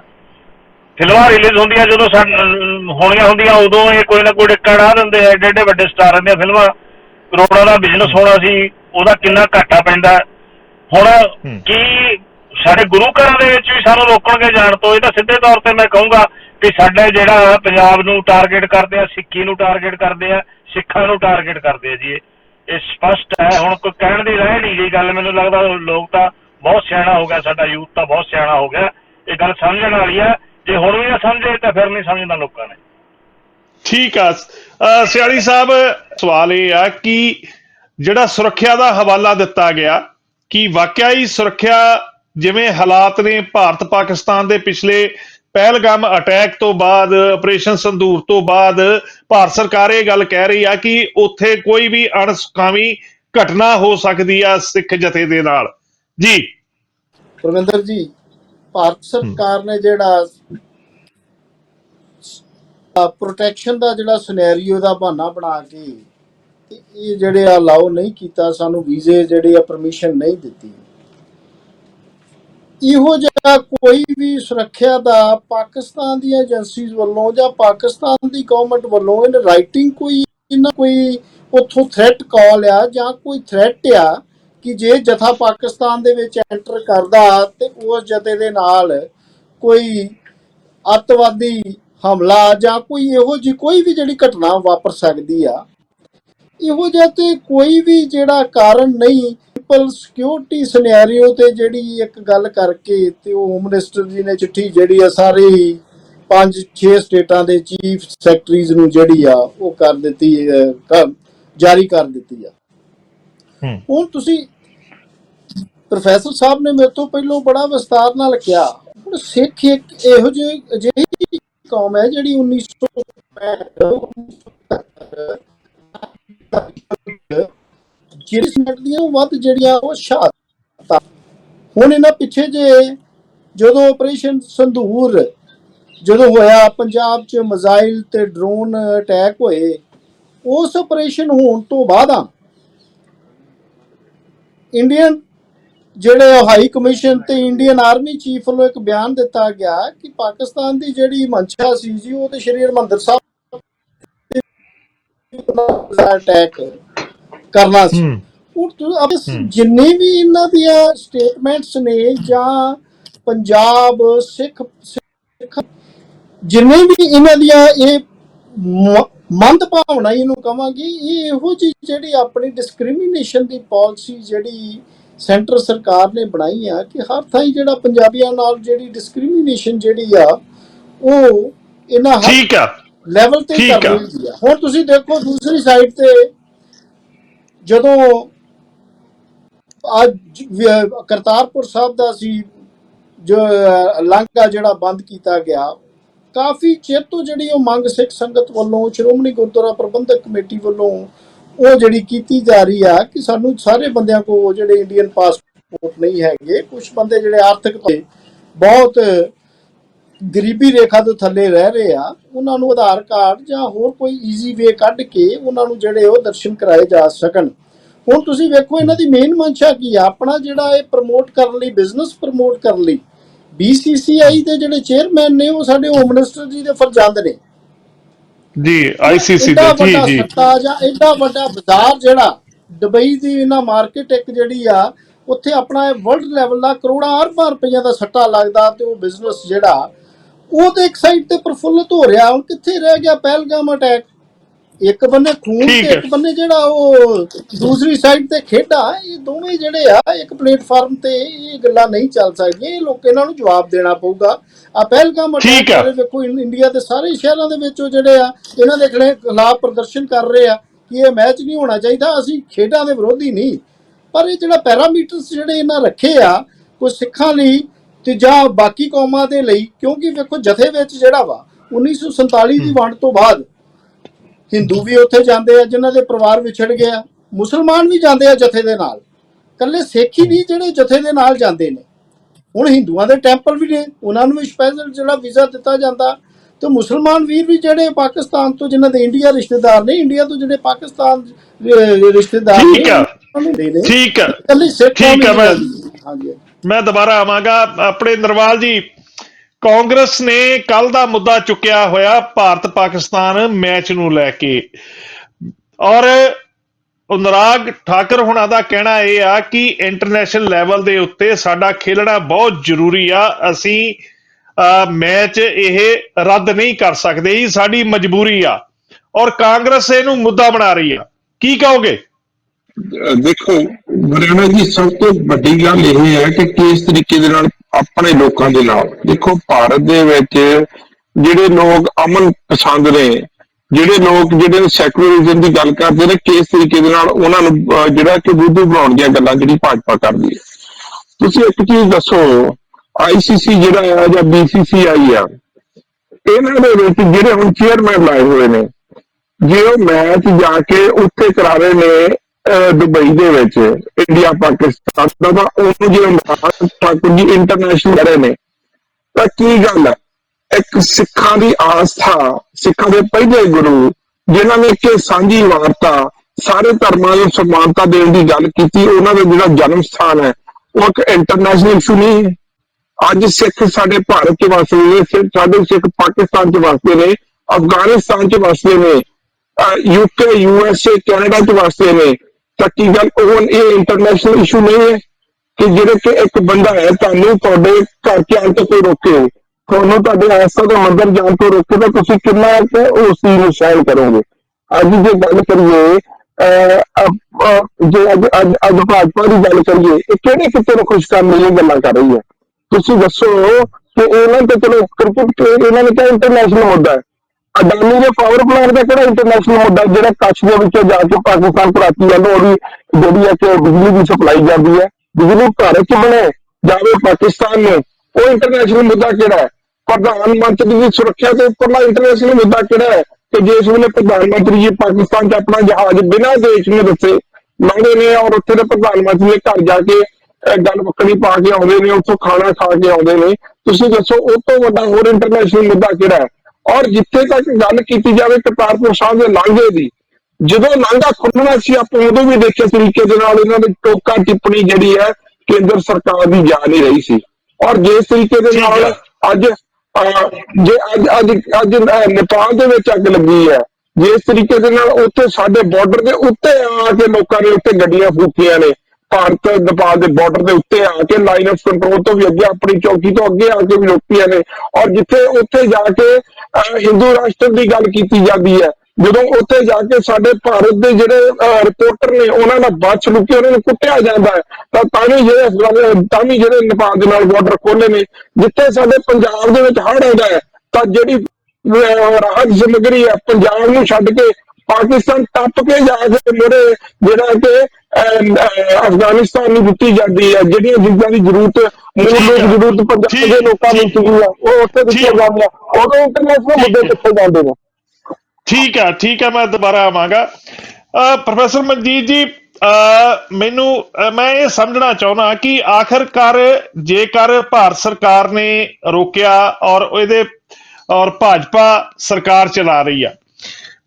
ਫਿਲਮਾਂ ਰਿਲੀਜ਼ ਹੁੰਦੀਆਂ ਜਦੋਂ ਹੋਣੀਆਂ ਹੁੰਦੀਆਂ ਉਦੋਂ ਇਹ ਕੋਈ ਨਾ ਕੋਈ ਡਿੱਕਾ ਡਾ ਦਿੰਦੇ ਆ ਏਡੇ ਏਡੇ ਵੱਡੇ ਸਟਾਰਾਂ ਦੀਆਂ ਫਿਲਮਾਂ। ਕਰੋੜਾਂ ਦਾ ਬਿਜ਼ਨਸ ਹੋਣਾ ਸੀ ਉਹਦਾ ਕਿੰਨਾ ਘਾਟਾ ਪੈਂਦਾ। ਹੁਣ। ਕੀ ਸਾਡੇ ਗੁਰੂ ਘਰਾਂ ਦੇ ਵਿੱਚ ਵੀ ਸਾਨੂੰ ਰੋਕਣਗੇ ਜਾਣ ਤੋਂ ਇਹ ਤਾਂ ਸਿੱਧੇ ਤੌਰ ਤੇ ਮੈਂ ਕਹੂੰਗਾ ਕਿ ਸਾਡੇ ਜਿਹੜਾ ਪੰਜਾਬ ਨੂੰ ਟਾਰਗੇਟ ਕਰਦੇ ਆ ਸਿੱਖੀ ਨੂੰ ਟਾਰਗੇਟ ਕਰਦੇ ਆ ਸਿੱਖਾਂ ਨੂੰ ਟਾਰਗੇਟ ਕਰਦੇ ਆ ਜੀ ਇਹ। ਇਹ ਸਪਸ਼ਟ ਹੈ, ਹੁਣ ਕੋਈ ਕਹਿਣ ਦੀ ਰਹਿ ਨਹੀਂ ਗਈ, ਗੱਲ ਮੈਨੂੰ ਲੱਗਦਾ ਲੋਕ ਤਾਂ ਬਹੁਤ ਸਿਆਣਾ ਹੋ ਗਿਆ, ਸਾਡਾ ਯੂਥ ਤਾਂ ਬਹੁਤ ਸਿਆਣਾ ਹੋ ਗਿਆ। ਇਹ ਗੱਲ ਸਮਝਣ ਵਾਲੀ ਹੈ, ਜੇ ਹੁਣ ਵੀ ਨਾ ਸਮਝੇ ਤਾਂ ਫਿਰ ਨਹੀਂ ਸਮਝਣਾ ਲੋਕਾਂ ਨੇ। ਠੀਕ ਆ। ਸਿਆਲੀ ਸਾਹਿਬ, ਸਵਾਲ ਇਹ ਆ ਕਿ ਜਿਹੜਾ ਸੁਰੱਖਿਆ ਦਾ ਹਵਾਲਾ ਦਿੱਤਾ ਗਿਆ, ਕਿ ਵਾਕਿਆ ਹੀ ਸੁਰੱਖਿਆ ਜਿਵੇਂ ਹਾਲਾਤ ਨੇ ਭਾਰਤ ਪਾਕਿਸਤਾਨ ਦੇ ਪਿਛਲੇ ਪਹਿਲਗਾਮ ਅਟੈਕ ਤੋਂ ਬਾਅਦ ਆਪਰੇਸ਼ਨ ਸੰਧੂਰ ਤੋਂ ਬਾਅਦ ਭਾਰਤ ਸਰਕਾਰ ਇਹ ਗੱਲ ਕਹਿ ਰਹੀ ਆ ਕਿ ਉੱਥੇ ਕੋਈ ਵੀ ਅਣਸੁਖਾਵੀ ਘਟਨਾ ਹੋ ਸਕਦੀ ਆ ਸਿੱਖ ਜਥੇ ਦੇ ਨਾਲ। ਜੀ। ਪਰਵਿੰਦਰ ਜੀ, ਭਾਰਤ ਸਰਕਾਰ ਨੇ ਜਿਹੜਾ ਪ੍ਰੋਟੈਕਸ਼ਨ ਦਾ ਜਿਹੜਾ ਸਿਨੈਰੀਓ ਦਾ ਬਹਾਨਾ ਬਣਾ ਕੇ ਇਹ ਜਿਹੜੇ ਆ ਅਲਾਉ ਨਹੀਂ ਕੀਤਾ, ਸਾਨੂੰ ਵੀਜ਼ੇ ਜਿਹੜੇ ਆ ਪਰਮਿਸ਼ਨ ਨਹੀਂ ਦਿੱਤੀ। ਇਹੋ ਜਿਹਾ ਕੋਈ ਵੀ ਸੁਰੱਖਿਆ ਦਾ ਪਾਕਿਸਤਾਨ ਦੀਆਂ ਏਜੰਸੀਜ਼ ਵੱਲੋਂ ਜਾਂ ਪਾਕਿਸਤਾਨ ਦੀ ਗਵਰਨਮੈਂਟ ਵੱਲੋਂ ਇਹਨ ਰਾਈਟਿੰਗ ਕੋਈ ਇਹਨਾਂ ਕੋਈ ਉਥੋਂ ਥ੍ਰੈਟ ਕਾਲ ਆ ਜਾਂ ਕੋਈ ਥ੍ਰੈਟ ਆ ਕਿ ਜੇ ਜਥਾ ਪਾਕਿਸਤਾਨ ਦੇ ਵਿੱਚ ਐਂਟਰ ਕਰਦਾ ਤੇ ਉਸ ਜਥੇ ਦੇ ਨਾਲ ਕੋਈ ਅੱਤਵਾਦੀ ਹਮਲਾ ਜਾਂ ਕੋਈ ਇਹੋ ਜੀ ਕੋਈ ਵੀ ਜਿਹੜੀ ਘਟਨਾ ਵਾਪਰ ਸਕਦੀ ਆ। ਇਹੋ ਜਿਹਾ ਤੇ ਕੋਈ ਵੀ ਜਿਹੜਾ ਕਾਰਨ ਨਹੀਂ ਪੀਪਲ ਸਿਕਿਉਰਿਟੀ ਸਿਨੈਰੀਓ ਤੇ ਜਿਹੜੀ ਇੱਕ ਗੱਲ ਕਰਕੇ ਤੇ ਉਹ ਹੋਮ ਮਿਨਿਸਟਰ ਜੀ ਨੇ ਚਿੱਠੀ ਜਿਹੜੀ ਆ ਸਾਰੇ ਹੀ ਪੰਜ 6 ਸਟੇਟਾਂ ਦੇ ਚੀਫ ਸੈਕਟਰੀਜ਼ ਨੂੰ ਜਿਹੜੀ ਆ ਉਹ ਕਰ ਦਿੱਤੀ ਜਾਰੀ ਕਰ ਦਿੱਤੀ ਆ। ਹੂੰ। ਹੁਣ ਤੁਸੀਂ ਪ੍ਰੋਫੈਸਰ ਸਾਹਿਬ ਨੇ ਮੇਰੇ ਤੋਂ ਪਹਿਲਾਂ ਬੜਾ ਵਿਸਤਾਰ ਨਾਲ ਕਿਹਾ ਹੁਣ ਸਿੱਖ ਇੱਕ ਇਹੋ ਜਿਹੀ ਅਜਿਹੀ ਕੌਮ ਹੈ ਜਿਹੜੀ 1965 ਚੀਰਸ ਮਿੰਟ ਦੀਆਂ, ਉਹ ਵੱਧ ਜਿਹੜੀਆਂ ਉਹ ਸ਼ਹਾਦਤਾਂ ਹੁਣ ਇਹਨਾਂ ਪਿੱਛੇ ਜੇ ਜਦੋਂ ਆਪਰੇਸ਼ਨ ਸੰਧੂਰ, ਜਦੋਂ ਹੋਇਆ ਪੰਜਾਬ 'ਚ ਮਜ਼ਾਈਲ ਤੇ ਡਰੋਨ ਅਟੈਕ ਹੋਏ, ਉਸ ਆਪਰੇਸ਼ਨ ਹੋਣ ਤੋਂ ਬਾਅਦ ਆ ਇੰਡੀਅਨ ਜਿਹੜੇ ਹਾਈ ਕਮਿਸ਼ਨ ਤੇ ਇੰਡੀਅਨ ਆਰਮੀ ਚੀਫ ਵੱਲੋਂ ਇੱਕ ਬਿਆਨ ਦਿੱਤਾ ਗਿਆ ਕਿ ਪਾਕਿਸਤਾਨ ਦੀ ਜਿਹੜੀ ਮੰਸ਼ਾ ਸੀ ਜੀ, ਉਹ ਤੇ ਸ਼੍ਰੀ ਹਰਿਮੰਦਰ ਸਾਹਿਬ ਅਟੈਕ ਕਰਨਾ ਸੀ। ਉਹ ਜਿੰਨੇ ਵੀ ਇਹਨਾਂ ਦੀਆਂ ਸਟੇਟਮੈਂਟਸ ਨੇ ਜਾਂ ਪੰਜਾਬ ਸਿੱਖ ਸਿੱਖ ਜਿੰਨੇ ਵੀ ਇਹਨਾਂ ਦੀਆਂ ਇਹ ਮੰਦ ਭਾਵਨਾ ਇਹਨੂੰ ਕਵਾਂਗੀ ਇਹ ਇਹੋ ਜਿਹੀ ਜਿਹੜੀ ਆਪਣੀ ਡਿਸਕ੍ਰਿਮੀਨੇਸ਼ਨ ਦੀ ਪਾਲਿਸੀ ਜਿਹੜੀ ਸੈਂਟਰ ਸਰਕਾਰ ਨੇ ਬਣਾਈ ਆ ਕਿ ਹਰ ਥਾਂ ਜਿਹੜਾ ਪੰਜਾਬੀਆਂ ਨਾਲ ਜਿਹੜੀ ਡਿਸਕ੍ਰਿਮੀਨੇਸ਼ਨ ਜਿਹੜੀ ਆ ਉਹ ਇਹਨਾਂ ਠੀਕ ਆ। ਲੈਵਲ ਤੇ ਕਰ। ਰਹੀ ਆ। ਹੁਣ ਤੁਸੀਂ ਦੇਖੋ ਦੂਸਰੀ ਸਾਈਡ ਤੇ ਜਦੋਂ ਅੱਜ ਕਰਤਾਰਪੁਰ ਸਾਹਿਬ ਦਾ ਸੀ ਜੋ ਅਹ, ਲਾਂਘਾ ਜਿਹੜਾ ਬੰਦ ਕੀਤਾ ਗਿਆ ਕਾਫੀ ਚਿਰ ਤੋਂ ਜਿਹੜੀ ਉਹ ਮੰਗ ਸਿੱਖ ਸੰਗਤ ਵੱਲੋਂ ਸ਼੍ਰੋਮਣੀ ਗੁਰਦੁਆਰਾ ਪ੍ਰਬੰਧਕ ਕਮੇਟੀ ਵੱਲੋਂ ਉਹ ਜਿਹੜੀ ਕੀਤੀ ਜਾ ਰਹੀ ਆ ਕਿ ਸਾਨੂੰ ਸਾਰੇ ਬੰਦਿਆਂ ਕੋ ਜਿਹੜੇ ਇੰਡੀਅਨ ਪਾਸਪੋਰਟ ਨਹੀਂ ਹੈਗੇ ਕੁਝ ਬੰਦੇ ਜਿਹੜੇ ਆਰਥਿਕ ਬਹੁਤ ਗਰੀਬੀ ਰੇਖਾ ਤੋਂ ਥੱਲੇ ਰਹਿ ਰਹੇ ਆ ਉਹਨਾਂ ਨੂੰ ਆਧਾਰ ਕਾਰਡ ਜਾਂ ਹੋਰ ਕੋਈ ਈਜ਼ੀ ਵੇ ਕੱਢ ਕੇ ਉਹਨਾਂ ਨੂੰ ਜਿਹੜੇ ਉਹ ਦਰਸ਼ਨ ਕਰਾਏ ਜਾ ਸਕਣ। ਹੁਣ ਤੁਸੀਂ ਵੇਖੋ ਇਹਨਾਂ ਦੀ ਮੇਨ ਮਨਸ਼ਾ ਕੀ ਆ ਆਪਣਾ ਜਿਹੜਾ ਇਹ ਪ੍ਰਮੋਟ ਕਰਨ ਲਈ ਬਿਜ਼ਨਸ ਪ੍ਰਮੋਟ ਕਰਨ ਲਈ BCCI ਦੇ ਜਿਹੜੇ ਚੇਅਰਮੈਨ ਨੇ ਉਹ ਸਾਡੇ ਹੋਮ ਮਿਨਿਸਟਰ ਜੀ ਦੇ ਫਰਜ਼ੰਦ ਨੇ। ਜੀ ਆਈਸੀਸੀ ਦੇ ਜੀ ਜੀ। ਸੱਟਾ ਜਾਂ ਐਡਾ ਵੱਡਾ ਬਾਜ਼ਾਰ ਜਿਹੜਾ ਦੁਬਈ ਦੀ ਇਹਨਾਂ ਮਾਰਕੀਟ ਇੱਕ ਜਿਹੜੀ ਆ ਉੱਥੇ ਆਪਣਾ ਵਰਲਡ ਲੈਵਲ ਦਾ ਕਰੋੜਾਂ ਅਰਬਾਂ ਰੁਪਈਆ ਦਾ ਸੱਟਾ ਲੱਗਦਾ ਤੇ ਉਹ ਬਿਜ਼ਨਸ ਜਿਹੜਾ ਉਹ ਤੇ ਇੱਕ ਸਾਈਡ ਤੇ ਪ੍ਰਫੁੱਲਤ ਹੋ ਰਿਹਾ ਹੁਣ ਕਿੱਥੇ ਰਹਿ ਗਿਆ ਪਹਿਲਗਾਮ ਅਟੈਕ ਇੱਕ ਬੰਨੇ ਖੂਨ ਤੇ ਠੀਕ ਹੈ। ਇੱਕ ਬੰਨੇ ਜਿਹੜਾ ਉਹ ਦੂਸਰੀ ਸਾਈਡ ਤੇ ਖੇਡਾਂ ਇਹ ਦੋਵੇਂ ਜਿਹੜੇ ਆ ਇੱਕ ਪਲੇਟਫਾਰਮ ਤੇ ਇਹ ਗੱਲਾਂ ਨਹੀਂ ਚੱਲ ਸਕਦੀਆਂ ਇਹ ਲੋਕ ਇਹਨਾਂ ਨੂੰ ਜਵਾਬ ਦੇਣਾ ਪਊਗਾ ਆ ਪਹਿਲਗਾਮ ਅਟੈਕ ਠੀਕ ਆ। ਬਾਰੇ ਵੇਖੋ ਇੰਡੀਆ ਦੇ ਸਾਰੇ ਸ਼ਹਿਰਾਂ ਦੇ ਵਿੱਚ ਉਹ ਜਿਹੜੇ ਆ ਇਹਨਾਂ ਦੇ ਖਿਲਾ- ਖਿਲਾਫ ਪ੍ਰਦਰਸ਼ਨ ਕਰ ਰਹੇ ਆ ਕਿ ਇਹ ਮੈਚ ਨਹੀਂ ਹੋਣਾ ਚਾਹੀਦਾ ਅਸੀਂ ਖੇਡਾਂ ਦੇ ਵਿਰੋਧੀ ਨਹੀਂ ਪਰ ਇਹ ਜਿਹੜਾ ਪੈਰਾਮੀਟਰਸ ਜਿਹੜੇ ਇਹਨਾਂ ਰੱਖੇ ਆ ਕੋਈ ਸਿੱਖਾਂ ਲਈ ਤੇ ਜਾਂ ਬਾਕੀ ਕੌਮਾਂ ਦੇ ਲਈ ਕਿਉਂਕਿ ਵੇਖੋ ਜਥੇ ਵਿੱਚ ਜਿਹੜਾ ਵਾ 1947 ਦੀ ਵੰਡ ਤੋਂ ਬਾਅਦ ਹਿੰਦੂ ਵੀ ਉੱਥੇ ਜਾਂਦੇ ਆ ਜਿਨ੍ਹਾਂ ਦੇ ਪਰਿਵਾਰ ਵਿਛੜ ਗਏ ਆ ਮੁਸਲਮਾਨ ਵੀ ਜਾਂਦੇ ਆ ਜਥੇ ਦੇ ਨਾਲ। ਕੱਲੇ ਸਿੱਖ ਹੀ ਨਹੀਂ ਜਿਹੜੇ ਜਥੇ ਦੇ ਨਾਲ ਜਾਂਦੇ ਨੇ। ਹੁਣ ਹਿੰਦੂਆਂ ਦੇ ਟੈਂਪਲ ਵੀ ਨੇ ਉਹਨਾਂ ਨੂੰ ਵੀ ਸਪੈਸ਼ਲ ਜਿਹੜਾ ਵੀਜ਼ਾ ਦਿੱਤਾ ਜਾਂਦਾ। ਤੇ ਮੁਸਲਮਾਨ ਵੀਰ ਵੀ ਜਿਹੜੇ ਪਾਕਿਸਤਾਨ ਤੋਂ ਜਿਨ੍ਹਾਂ ਦੇ ਇੰਡੀਆ ਰਿਸ਼ਤੇਦਾਰ ਨੇ ਇੰਡੀਆ ਤੋਂ ਜਿਹੜੇ ਪਾਕਿਸਤਾਨ ਰਿਸ਼ਤੇਦਾਰ ਠੀਕ ਨੂੰ ਠੀਕ ਸਿੱਖ ਠੀਕ ਹੀ ਮੈਂ- ਜਾਂਦੀ। ਹੈ। ਹਾਂਜੀ। ਮੈਂ ਦੁਬਾਰਾ ਆਵਾਂਗਾ। ਆਪਣੇ ਨਰਵਾਲ ਜੀ ਕਾਂਗਰਸ ਨੇ ਕੱਲ ਦਾ ਮੁੱਦਾ ਚੁੱਕਿਆ ਹੋਇਆ ਭਾਰਤ ਪਾਕਿਸਤਾਨ ਮੈਚ ਨੂੰ ਲੈ ਕੇ। ਔਰ ਅਨੁਰਾਗ ਠਾਕਰ ਹੁਣਾਂ ਦਾ ਕਹਿਣਾ ਇਹ ਆ ਕਿ ਇੰਟਰਨੈਸ਼ਨਲ ਲੈਵਲ ਦੇ ਉੱਤੇ ਸਾਡਾ ਖੇਲਣਾ ਬਹੁਤ ਜ਼ਰੂਰੀ ਆ। ਅਸੀਂ ਅਹ, ਮੈਚ ਇਹ ਰੱਦ ਨਹੀਂ ਕਰ ਸਕਦੇ ਇਹ ਸਾਡੀ ਮਜਬੂਰੀ ਆ। ਔਰ ਕਾਂਗਰਸ ਇਹਨੂੰ ਮੁੱਦਾ ਬਣਾ ਰਹੀ ਆ। ਕੀ ਕਹੋਗੇ? ਦੇਖੋ, ਹਰਿਆਣਾ ਦੀ ਸਭ ਤੋਂ ਵੱਡੀ ਗੱਲ ਇਹ ਹੈ ਕਿ ਕਿਸ ਤਰੀਕੇ ਦੇ ਨਾਲ ਆਪਣੇ ਲੋਕਾਂ ਦੇ ਨਾਲ, ਦੇਖੋ ਭਾਰਤ ਦੇ ਵਿੱਚ ਜਿਹੜੇ ਲੋਕ ਅਮਨ ਪਸੰਦ ਨੇ, ਜਿਹੜੇ ਲੋਕ ਜਿਹੜੇ ਸੈਕੂਲਰਿਜ਼ਮ ਦੀ ਗੱਲ ਕਰਦੇ ਨੇ, ਕਿਸ ਤਰੀਕੇ ਦੇ ਨਾਲ ਉਹਨਾਂ ਨੂੰ ਜਿਹੜਾ ਕਿ ਬੁੱਧੂ ਬਣਾਉਣ ਦੀਆਂ ਗੱਲਾਂ ਜਿਹੜੀ ਭਾਜਪਾ ਕਰਦੀ ਹੈ। ਤੁਸੀਂ ਇੱਕ ਚੀਜ਼ ਦੱਸੋ ਆਈਸੀਸੀ ਜਿਹੜਾ ਆ ਜਾਂ ਬੀਸੀਸੀਆਈ ਆ, ਇਹਨਾਂ ਦੇ ਵਿੱਚ ਜਿਹੜੇ ਹੁਣ ਚੇਅਰਮੈਨ ਲਾਏ ਹੋਏ ਨੇ, ਜੇ ਉਹ ਮੈਚ ਜਾ ਕੇ ਉੱਥੇ ਕਰਾ ਰਹੇ ਨੇ ਦੁਬਈ ਦੇ ਵਿੱਚ, ਇੰਡੀਆ, ਪਾਕਿਸਤਾਨ ਦਾ ਤਾਂ ਉਹਨੂੰ ਜੇ ਅਮਰਾਨ ਠਾਕੁਰ ਜੀ ਇੰਟਰਨੈਸ਼ਨਲ ਕਰ ਰਹੇ ਨੇ। ਤਾਂ ਕੀ ਗੱਲ ਹੈ? ਇੱਕ ਸਿੱਖਾਂ ਦੀ ਆਸਥਾ, ਸਿੱਖਾਂ ਦੇ ਪਹਿਲੇ ਗੁਰੂ, ਜਿਨ੍ਹਾਂ ਨੇ ਕਿ ਸਾਂਝੀ ਵਾਰਤਾ, ਸਾਰੇ ਧਰਮਾਂ ਨੂੰ ਸਮਾਨਤਾ ਦੇਣ ਦੀ ਗੱਲ ਕੀਤੀ, ਉਹਨਾਂ ਦਾ ਜਿਹੜਾ ਜਨਮ ਸਥਾਨ ਹੈ, ਉਹ ਇੱਕ ਇੰਟਰਨੈਸ਼ਨਲ ਇਸ਼ੂ ਨਹੀਂ ਹੈ। ਅੱਜ ਸਿੱਖ ਸਾਡੇ ਭਾਰਤ ਚ ਵਸਦੇ ਨੇ, ਸਿੱਖ ਸਾਡੇ ਸਿੱਖ ਪਾਕਿਸਤਾਨ ਚ ਵਸਦੇ ਨੇ, ਅਫਗਾਨਿਸਤਾਨ ਚ ਵਸਦੇ ਨੇ ਯੂਕੇ ਯੂਐਸਏ ਕੈਨੇਡਾ ਚ ਵਸਦੇ ਨੇ। ਤਾਂ ਗੱਲ ਉਹ ਇਹ ਇੰਟਰਨੈਸ਼ਨਲ ਇਸ਼ੂ ਨਹੀਂ ਹੈ ਕਿ ਜਿਹੜੇ ਕਿ ਇੱਕ ਬੰਦਾ ਹੈ ਤੁਹਾਨੂੰ ਤੁਹਾਡੇ ਘਰ ਚ ਆਉਣ ਤੋਂ ਕੋਈ ਰੋਕੇ ਤੁਹਾਨੂੰ ਤੁਹਾਡੇ ਆਸਥਾ ਦੇ ਮੰਦਰ ਜਾਣ ਤੋਂ ਰੋਕੇ ਤਾਂ ਤੁਸੀਂ ਕਿੰਨਾ ਕੁ ਉਸ ਚੀਜ਼ ਨੂੰ ਸਹਿਣ ਕਰੋਗੇ? ਅੱਜ ਜੇ ਗੱਲ ਕਰੀਏ ਅਹ, ਜੇ ਅੱਜ ਅੱਜ ਅੱਜ ਭਾਜਪਾ ਦੀ ਗੱਲ ਕਰੀਏ ਇਹ ਕਿਹੜੇ ਕਿਤੇ ਨੂੰ ਖੁਸ਼ ਕਰਨ ਲਈ ਗੱਲਾਂ ਕਰ ਰਹੀ ਹੈ? ਤੁਸੀਂ ਦੱਸੋ ਕਿ ਇਹਨਾਂ ਤੇ ਚਲੋ ਕ੍ਰਿਕਟ ਇਹਨਾਂ ਨੇ ਕਿਹਾ ਇੰਟਰਨੈਸ਼ਨਲ ਮੁੱਦਾ ਹੈ। ਅਡਾਨੀ ਦੇ ਪਾਵਰ ਪਲਾਂਟ ਦਾ ਕਿਹੜਾ ਇੰਟਰਨੈਸ਼ਨਲ ਮੁੱਦਾ ਜਿਹੜਾ ਕੱਛ ਦੇ ਵਿੱਚੋਂ ਜਾ ਕੇ ਪਾਕਿਸਤਾਨ ਕਰਾਚੀ ਵੱਲ ਉਹਦੀ ਜਿਹੜੀ ਹੈ ਕਿ ਬਿਜਲੀ ਦੀ ਸਪਲਾਈ ਜਾਂਦੀ ਹੈ। ਬਿਜਲੀ ਭਾਰਤ ਚ ਬਣੇ, ਜਾਵੇ ਪਾਕਿਸਤਾਨ ਨੂੰ। ਉਹ ਇੰਟਰਨੈਸ਼ਨਲ ਮੁੱਦਾ ਕਿਹੜਾ ਹੈ? ਪ੍ਰਧਾਨ ਮੰਤਰੀ ਦੀ ਸੁਰੱਖਿਆ ਤੋਂ ਉੱਪਰਲਾ ਇੰਟਰਨੈਸ਼ਨਲ ਮੁੱਦਾ ਕਿਹੜਾ ਹੈ? ਕਿ ਜੇ ਇਸ ਵੇਲੇ ਪ੍ਰਧਾਨ ਮੰਤਰੀ ਜੀ ਪਾਕਿਸਤਾਨ ਚ ਆਪਣਾ ਜਹਾਜ਼ ਬਿਨਾਂ ਦੇਸ਼ ਨੂੰ ਦੱਸੇ ਲਾਉਂਦੇ ਨੇ ਔਰ ਉੱਥੇ ਦੇ ਪ੍ਰਧਾਨ ਮੰਤਰੀ ਦੇ ਘਰ ਜਾ ਕੇ ਗੱਲ ਬੱਕਰੀ ਪਾ ਕੇ ਆਉਂਦੇ ਨੇ, ਉੱਥੋਂ ਖਾਣਾ ਖਾ ਕੇ ਆਉਂਦੇ ਨੇ, ਤੁਸੀਂ ਦੱਸੋ, ਉਹ ਤੋਂ ਵੱਡਾ ਹੋਰ ਇੰਟਰਨੈਸ਼ਨਲ ਮੁੱਦਾ ਕਿਹੜਾ ਹੈ? ਔਰ ਜਿੱਥੇ ਤੱਕ ਗੱਲ ਕੀਤੀ ਜਾਵੇ ਕਰਤਾਰਪੁਰ ਸਾਹਿਬ ਦੇ ਲਾਂਘੇ ਦੀ ਜਦੋਂ ਲਾਂਘਾ ਖੁੱਲਣਾ ਸੀ ਆਪਾਂ ਉਦੋਂ ਵੀ ਦੇਖੇ ਤਰੀਕੇ ਦੇ ਨਾਲ ਇਹਨਾਂ ਦੀ ਟੋਕਾ ਟਿੱਪਣੀ ਜਿਹੜੀ ਹੈ ਕੇਂਦਰ ਸਰਕਾਰ ਦੀ ਜਾ ਨਹੀਂ ਰਹੀ ਸੀ ਔਰ ਜਿਸ ਤਰੀਕੇ ਦੇ ਨਾਲ। ਅੱਜ ਜੇ ਅੱਜ ਅੱਜ ਅੱਜ ਨੇਪਾਲ ਦੇ ਵਿੱਚ ਅੱਗ ਲੱਗੀ ਹੈ ਜਿਸ ਤਰੀਕੇ ਦੇ ਨਾਲ ਉੱਥੇ ਸਾਡੇ ਬਾਰਡਰ ਦੇ ਉੱਤੇ ਆ ਕੇ ਲੋਕਾਂ ਨੇ ਉੱਤੇ ਗੱਡੀਆਂ ਫੂਕੀਆਂ ਨੇ ਭਾਰਤ ਨੇਪਾਲ ਦੇ ਬਾਰਡਰ ਦੇ ਉੱਤੇ ਆ ਕੇ ਲਾਈਨ ਆਫ ਕੰਟਰੋਲ ਤੋਂ ਵੀ ਅੱਗੇ, ਆਪਣੀ ਚੌਕੀ ਤੋਂ ਅੱਗੇ ਆ ਕੇ ਵੀ ਰੋਕੀਆਂ ਨੇ। ਔਰ ਜਿੱਥੇ ਉੱਥੇ ਜਾ ਕੇ ਹਿੰਦੂ ਰਾਸ਼ਟਰ ਦੀ ਗੱਲ ਕੀਤੀ ਜਾਂਦੀ ਹੈ, ਜਦੋਂ ਉੱਥੇ ਜਾ ਕੇ ਸਾਡੇ ਭਾਰਤ ਦੇ ਜਿਹੜੇ ਰਿਪੋਰਟਰ ਨੇ, ਉਹਨਾਂ ਦਾ ਬਾਛ ਲੁਕੇ, ਉਹਨਾਂ ਨੂੰ ਕੁੱਟਿਆ ਜਾਂਦਾ ਹੈ, ਤਾਂ ਤਾਂ ਵੀ ਜਿਹੜੇ ਤਾਂ ਵੀ ਜਿਹੜੇ ਨੇਪਾਲ ਦੇ ਨਾਲ ਬਾਰਡਰ ਖੋਲੇ ਨੇ, ਜਿੱਥੇ ਸਾਡੇ ਪੰਜਾਬ ਦੇ ਵਿੱਚ ਹੜ੍ਹ ਆਉਂਦਾ ਹੈ, ਤਾਂ ਜਿਹੜੀ ਰਾਹਤ ਸਮਗਰੀ ਹੈ, ਪੰਜਾਬ ਨੂੰ ਛੱਡ ਕੇ ਪਾਕਿਸਤਾਨ ਟੱਪ ਕੇ ਜਾ ਕੇ ਮੁਰੇ ਜਿਹੜਾ ਕਿ ਅਫਗਾਨਿਸਤਾਨ ਨੂੰ ਦਿੱਤੀ ਜਾਂਦੀ ਹੈ ਜਿਹੜੀਆਂ ਚੀਜ਼ਾਂ ਦੀ ਜ਼ਰੂਰਤ ਮੂਲ। ਲੋਕ ਜ਼ਰੂਰਤ ਪੰਜਾਬ ਦੇ ਲੋਕਾਂ ਨੂੰ। ਸੀਗੀ ਉਹ ਉੱਥੇ ਦਿੱਤੀਆਂ। ਜਾਂਦੀਆਂ ਉਦੋਂ ਇੰਟਰਨੈਸ਼ਨਲ ਮੁੱਦੇ। ਕਿੱਥੇ ਜਾਂਦੇ ਨੇ ਠੀਕ ਹੈ ਠੀਕ ਹੈ ਮੈਂ ਦੁਬਾਰਾ ਆਵਾਂਗਾ ਪ੍ਰੋਫੈਸਰ ਮਨਜੀਤ ਜੀ ਮੈਨੂੰ ਮੈਂ ਇਹ ਸਮਝਣਾ ਚਾਹੁੰਦਾ ਕਿ ਆਖਰਕਾਰ ਜੇਕਰ ਭਾਰਤ ਸਰਕਾਰ ਨੇ ਰੋਕਿਆ ਔਰ ਇਹਦੇ ਔਰ ਭਾਜਪਾ ਸਰਕਾਰ ਚਲਾ ਰਹੀ ਆ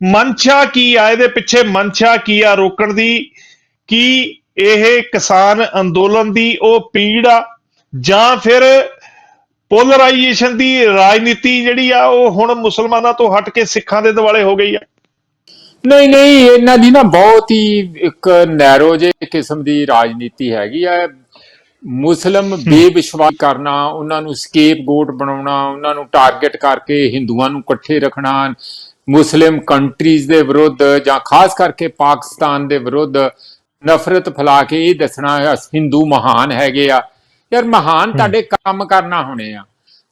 ਮਨਸ਼ਾ ਕੀ ਆ ਇਹਦੇ ਪਿੱਛੇ ਮਨਸ਼ਾ ਕੀ ਆ ਰੋਕਣ ਦੀ ਕੀ ਇਹ ਕਿਸਾਨ ਅੰਦੋਲਨ ਦੀ ਉਹ ਪੀੜ ਆ? ਜਾਂ ਫਿਰ ਪੋਲਰਾਈਜੇਸ਼ਨ ਦੀ ਰਾਜਨੀਤੀ ਜਿਹੜੀ ਆ ਉਹ ਹੁਣ ਮੁਸਲਮਾਨਾਂ ਤੋਂ ਹਟ ਕੇ ਸਿੱਖਾਂ ਦੇ ਦੁਆਲੇ ਹੋ ਗਈ ਆ? ਨਹੀਂ ਨਹੀਂ ਇਹਨਾਂ ਦੀ ਨਾ ਬਹੁਤ ਹੀ ਇੱਕ ਨੈਰੋ ਜੇ ਕਿਸਮ ਦੀ ਰਾਜਨੀਤੀ ਹੈਗੀ ਆ। ਮੁਸਲਮ ਬੇਵਿਸ਼ਵਾਸ ਕਰਨਾ ਉਹਨਾਂ ਨੂੰ ਸਕੇਪ ਗੋਟ ਬਣਾਉਣਾ ਉਹਨਾਂ ਨੂੰ ਟਾਰਗੇਟ ਕਰਕੇ ਹਿੰਦੂਆਂ ਨੂੰ ਇਕੱਠੇ ਰੱਖਣਾ ਮੁਸਲਿਮ ਕੰਟਰੀਜ਼ ਦੇ ਵਿਰੁੱਧ ਜਾਂ ਖਾਸ ਕਰਕੇ ਪਾਕਿਸਤਾਨ ਦੇ ਵਿਰੁੱਧ ਨਫ਼ਰਤ ਫੈਲਾ ਕੇ ਇਹ ਦੱਸਣਾ ਹੈ ਹਿੰਦੂ ਮਹਾਨ ਹੈਗੇ ਆ। ਯਾਰ ਮਹਾਨ ਤੁਹਾਡੇ ਕੰਮ ਕਰਨਾ ਹੋਣੇ ਆ।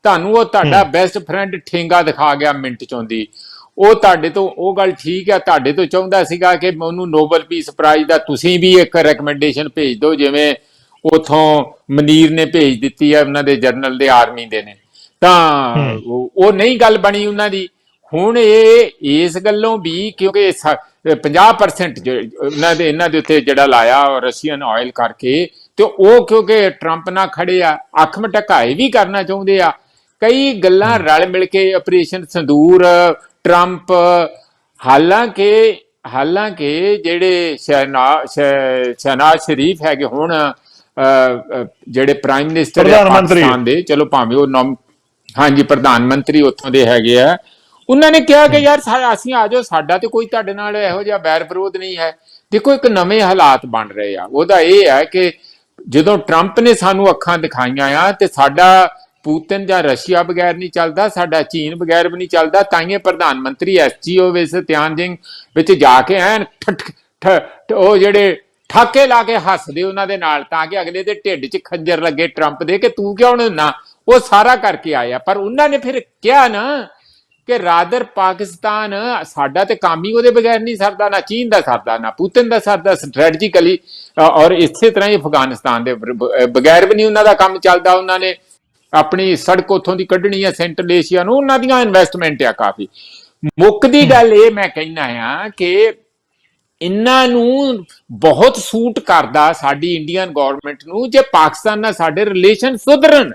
ਤੁਹਾਨੂੰ ਉਹ ਤੁਹਾਡਾ ਬੈਸਟ ਫਰੈਂਡ ਠੇਂਗਾ ਦਿਖਾ ਗਿਆ ਮਿੰਟ ਚੋਂਦੀ ਉਹ ਤੁਹਾਡੇ ਤੋਂ ਉਹ ਗੱਲ ਠੀਕ ਹੈ ਤੁਹਾਡੇ ਤੋਂ ਚਾਹੁੰਦਾ ਸੀਗਾ ਕਿ ਉਹਨੂੰ ਨੋਬਲ ਪੀਸ ਪ੍ਰਾਈਜ਼ ਦਾ ਤੁਸੀਂ ਵੀ ਇੱਕ ਰეკਮੈਂਡੇਸ਼ਨ ਭੇਜ ਦਿਓ ਜਿਵੇਂ ਉਥੋਂ ਮਨੀਰ ਨੇ ਭੇਜ ਦਿੱਤੀ ਹੈ ਉਹਨਾਂ ਦੇ ਜਰਨਲ ਦੇ ਆਰਮੀ ਦੇ ਨੇ। ਤਾਂ ਉਹ ਨਹੀਂ ਗੱਲ ਬਣੀ ਉਹਨਾਂ ਦੀ। ਹੁਣ ਇਹ ਇਸ ਗੱਲੋਂ ਵੀ ਕਿਉਂਕਿ 50% ਜੋ ਉਹਨਾਂ ਦੇ ਇਹਨਾਂ ਦੇ ਉੱਤੇ ਜਿਹੜਾ ਲਾਇਆ ਰਸ਼ੀਅਨ ਆਇਲ ਕਰਕੇ ਤੇ ਉਹ ਕਿਉਂਕਿ ਟਰੰਪ ਨਾਲ ਖੜੇ ਆ ਅੱਖ ਮਟਕਾਏ ਵੀ ਕਰਨਾ ਚਾਹੁੰਦੇ ਆ। ਕਈ ਗੱਲਾਂ ਰਲ ਮਿਲ ਕੇ ਆਪਰੇਸ਼ਨ ਸੰਦੂਰ ਟਰੰਪ ਹਾਲਾਂਕਿ ਹਾਲਾਂਕਿ ਜਿਹੜੇ ਸ਼ਹਿਨਾ- ਸ਼ਹਿ- ਸ਼ਹਿਨਾਜ਼ ਸ਼ਰੀਫ ਹੈਗੇ ਹੁਣ ਜਿਹੜੇ ਪ੍ਰਾਈਮ ਮਿਨਿਸਟਰ ਹੈ ਪ੍ਰਧਾਨ ਮੰਤਰੀ। ਪਾਕਿਸਤਾਨ ਦੇ ਚਲੋ ਭਾਵੇਂ ਉਹ ਹਾਂਜੀ ਪ੍ਰਧਾਨ ਮੰਤਰੀ ਉੱਥੋਂ ਦੇ ਹੈਗੇ ਆ। ਉਹਨਾਂ ਨੇ ਕਿਹਾ ਕਿ ਯਾਰ ਸਾ- ਅਸੀਂ ਆ ਜਾਓ, ਸਾਡਾ ਤੇ ਕੋਈ ਤੁਹਾਡੇ ਨਾਲ ਇਹੋ ਜਿਹਾ ਬੈਰ ਵਿਰੋਧ ਨਹੀਂ ਹੈ। ਦੇਖੋ, ਇੱਕ ਨਵੇਂ ਹਾਲਾਤ ਬਣ ਰਹੇ ਆ। ਉਹਦਾ ਇਹ ਹੈ ਕਿ ਜਦੋਂ ਟਰੰਪ ਨੇ ਸਾਨੂੰ ਅੱਖਾਂ ਦਿਖਾਈਆਂ ਆ ਤੇ ਸਾਡਾ ਪੂਤਨ ਜਾਂ ਰਸ਼ੀਆ ਬਗੈਰ ਨਹੀਂ ਚੱਲਦਾ, ਸਾਡਾ ਚੀਨ ਬਗੈਰ ਵੀ ਨਹੀਂ ਚੱਲਦਾ ਤਾਈਏ ਪ੍ਰਧਾਨ ਮੰਤਰੀ ਐਸਜੀਓ ਵਿੱਚ ਤਿਆਨਜਿੰਗ ਵਿੱਚ ਜਾ ਕੇ ਐਨ ਠੱਠ- ਠ- ਉਹ ਜਿਹੜੇ ਠਾਕੇ ਲਾ ਕੇ ਹੱਸਦੇ ਉਹਨਾਂ ਦੇ ਨਾਲ, ਤਾਂ ਕਿ ਅਗਲੇ ਦੇ ਢਿੱਡ 'ਚ ਖੰਜਰ ਲੱਗੇ ਟਰੰਪ ਦੇ ਕਿ ਤੂੰ ਕਿਉਂ ਨਾ, ਉਹ ਸਾਰਾ ਕਰਕੇ ਆਇਆ। ਪਰ ਉਹਨਾਂ ਨੇ ਫਿਰ ਕਿਹਾ ਨਾ ਕਿ ਰਾਦਰ ਪਾਕਿਸਤਾਨ ਸਾਡਾ ਤੇ ਕੰਮ ਹੀ ਉਹਦੇ ਬਗੈਰ ਨਹੀਂ ਸਰਦਾ ਨਾ ਚੀਨ ਦਾ ਸਰਦਾ ਨਾ ਪੁਤਿਨ ਦਾ ਸਰਦਾ ਸਟ੍ਰੈਟਜੀਕਲੀ ਔਰ ਇਸੇ ਤਰ੍ਹਾਂ ਹੀ ਅਫਗਾਨਿਸਤਾਨ ਦੇ ਬਗੈਰ ਵੀ ਨਹੀਂ ਉਹਨਾਂ ਦਾ ਕੰਮ ਚੱਲਦਾ ਉਹਨਾਂ ਨੇ ਆਪਣੀ ਸੜਕ ਉੱਥੋਂ ਦੀ ਕੱਢਣੀ ਹੈ ਸੈਂਟਰਲ ਏਸ਼ੀਆ ਨੂੰ ਉਹਨਾਂ ਦੀਆਂ ਇਨਵੈਸਟਮੈਂਟ ਆ ਕਾਫੀ। ਮੁੱਖ ਦੀ ਗੱਲ ਇਹ ਮੈਂ ਕਹਿਣਾ ਆ ਕਿ ਇਹਨਾਂ ਨੂੰ ਬਹੁਤ ਸੂਟ ਕਰਦਾ ਸਾਡੀ ਇੰਡੀਅਨ ਗਵਰਨਮੈਂਟ ਨੂੰ ਜੇ ਪਾਕਿਸਤਾਨ ਨਾਲ ਸਾਡੇ ਰਿਲੇਸ਼ਨ ਸੁਧਰਨ।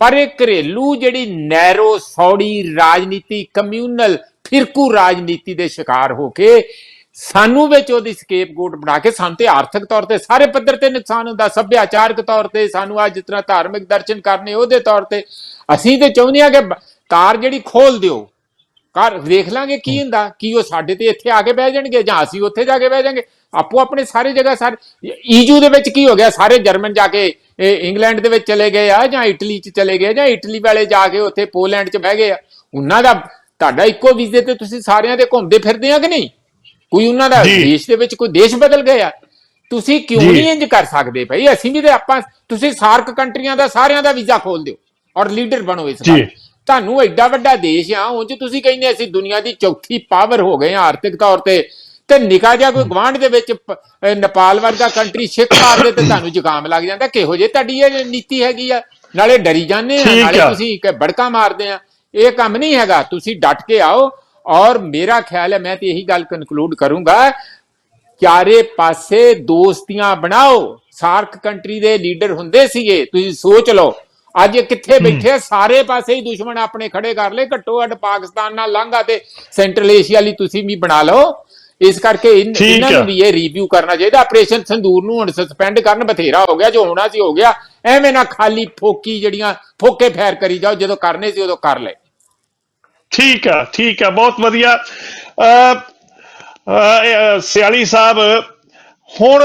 ਪਰ ਇਹ ਘਰੇਲੂ ਜਿਹੜੀ ਨੈਰੋ ਸੌੜੀ ਰਾਜਨੀਤੀ ਕਮਿਊਨਲ ਫਿਰਕੂ ਰਾਜਨੀਤੀ ਦੇ ਸ਼ਿਕਾਰ ਹੋ ਕੇ ਸਾਨੂੰ ਵਿੱਚ ਉਹਦੀ ਸਕੇਪਗੋਟ ਬਣਾ ਕੇ ਸਾਨੂੰ ਤੇ ਆਰਥਿਕ ਤੌਰ ਤੇ ਸਾਰੇ ਪੱਧਰ ਤੇ ਨੁਕਸਾਨ ਹੁੰਦਾ, ਸੱਭਿਆਚਾਰਕ ਤੌਰ ਤੇ ਸਾਨੂੰ ਅੱਜ ਜਿਸ ਤਰ੍ਹਾਂ ਧਾਰਮਿਕ ਦਰਸ਼ਨ ਕਰਨੇ ਉਹਦੇ ਤੌਰ ਤੇ ਅਸੀਂ ਤੇ ਚਾਹੁੰਦੇ ਆ ਕਿ ਬ- ਕਾਰ ਜਿਹੜੀ ਖੋਲ ਦਿਓ। ਕਰ ਦੇਖ ਲਾਂਗੇ ਕੀ ਹੁੰਦਾ ਕੀ ਉਹ ਸਾਡੇ ਤੇ ਇੱਥੇ ਆ ਕੇ ਬਹਿ ਜਾਣਗੇ ਜਾਂ ਅਸੀਂ ਉੱਥੇ ਜਾ ਕੇ ਬਹਿ ਜਾਾਂਗੇ ਆਪੋ ਆਪਣੇ ਸਾਰੇ ਜਗ੍ਹਾ ਸਾਰੇ ਈਜੂ ਦੇ ਵਿੱਚ ਕੀ ਹੋ ਗਿਆ? ਸਾਰੇ ਜਰਮਨ ਜਾ ਕੇ ਇੰਗਲੈਂਡ ਦੇ ਵਿੱਚ ਚਲੇ ਗਏ ਆ ਜਾਂ ਇਟਲੀ 'ਚ ਚਲੇ ਗਏ ਜਾਂ ਇਟਲੀ ਵਾਲੇ ਜਾ ਕੇ ਉੱਥੇ ਪੋਲੈਂਡ 'ਚ ਬਹਿ ਗਏ ਆ। ਉਹਨਾਂ ਦਾ ਤੁਹਾਡਾ ਇੱਕੋ ਵੀਜ਼ੇ ਤੇ ਤੁਸੀਂ ਸਾਰਿਆਂ ਦੇ ਘੁੰਮਦੇ ਫਿਰਦੇ ਆ ਕਿ ਨਹੀਂ? ਕੋਈ ਉਹਨਾਂ ਦਾ। ਦੇਸ਼ ਦੇ ਵਿੱਚ ਕੋਈ ਦੇਸ਼ ਬਦਲ ਗਿਆ ਤੁਸੀਂ ਕਿਉਂ। ਨਹੀਂ ਇੰਜ ਕਰ ਸਕਦੇ ਭਾਈ? ਅਸੀਂ ਵੀ ਤੇ ਆਪਾਂ ਤੁਸੀਂ ਸਾਰਕ ਕੰਟਰੀਆਂ ਦਾ ਸਾਰਿਆਂ ਦਾ ਵੀਜ਼ਾ ਖੋਲ ਦਿਓ ਔਰ ਲੀਡਰ ਬਣੋ ਇਸ ਜੀ। ਤੁਹਾਨੂੰ ਐਡਾ ਵੱਡਾ ਦੇਸ਼ ਆ ਉਂਝ ਤੁਸੀਂ ਕਹਿੰਦੇ ਅਸੀਂ ਦੁਨੀਆ ਦੀ ਚੌਥੀ ਪਾਵਰ ਹੋ ਗਏ ਆ ਆਰਥਿਕ ਤੌਰ ਤੇ। ਤੇ ਨਿਕਾ ਜਿਹਾ ਕੋਈ ਗਵਾਂਢ ਦੇ ਵਿੱਚ ਨੇਪਾਲ ਵਰਗਾ ਕੰਟਰੀ ਛਿੱਕ ਮਾਰਦੇ ਤੇ ਤੁਹਾਨੂੰ ਜ਼ੁਕਾਮ ਲੱਗ ਜਾਂਦਾ। ਕਿਹੋ ਜੇ ਤੁਹਾਡੀ ਇਹ ਨੀਤੀ ਹੈਗੀ ਆ? ਨਾਲੇ ਡਰੀ ਜਾਂਦੇ ਆ ਨਾਲੇ। ਤੁਸੀਂ ਕਿ ਬੜਕਾ ਮਾਰਦੇ ਆ। ਇਹ ਕੰਮ ਨਹੀਂ ਹੈਗਾ ਤੁਸੀਂ ਡਟ ਕੇ ਆਓ। ਔਰ ਮੇਰਾ ਖਿਆਲ ਹੈ ਮੈਂ ਤੇ ਇਹੀ ਗੱਲ ਕਨਕਲੂਡ ਕਰੂੰਗਾ ਚਾਰੇ ਪਾਸੇ ਦੋਸਤੀਆਂ ਬਣਾਓ। ਸਾਰਕ ਕੰਟਰੀ ਦੇ ਲੀਡਰ ਹੁੰਦੇ ਸੀਗੇ ਤੁਸੀਂ ਸੋਚ ਲਓ। ਅੱਜ ਕਿੱਥੇ ਬੈਠੇ? ਸਾਰੇ ਪਾਸੇ ਹੀ ਦੁਸ਼ਮਣ ਆਪਣੇ ਖੜੇ ਕਰ ਲਏ। ਘੱਟੋ ਘੱਟ ਪਾਕਿਸਤਾਨ ਨਾਲ ਲਾਂਘਾ ਤੇ ਸੈਂਟਰਲ ਏਸ਼ੀਆ ਲਈ ਤੁਸੀਂ ਵੀ ਬਣਾ ਲਓ। ਇਸ ਕਰਕੇ ਇਹਨਾਂ। ਨੂੰ ਵੀ ਇਹ ਰਿਵਿਊ ਕਰਨਾ ਚਾਹੀਦਾ। ਆਪਰੇਸ਼ਨ ਸੰਦੂਰ ਨੂੰ ਹੁਣ ਸਸਪੈਂਡ ਕਰਨ ਬਥੇਰਾ ਹੋ ਗਿਆ। ਜੋ ਹੋਣਾ ਸੀ ਹੋ ਗਿਆ। ਐਵੇਂ ਨਾ ਖਾਲੀ ਫੋਕੀ ਜਿਹੜੀਆਂ ਫੋਕੇ ਫੈਰ ਕਰੀ ਜਾਓ। ਜਦੋਂ ਕਰਨੇ ਸੀ ਉਦੋਂ ਕਰ ਲਏ। ਠੀਕ ਆ ਠੀਕ ਆ। ਬਹੁਤ ਵਧੀਆ। ਸਿਆਲੀ ਸਾਹਿਬ ਹੁਣ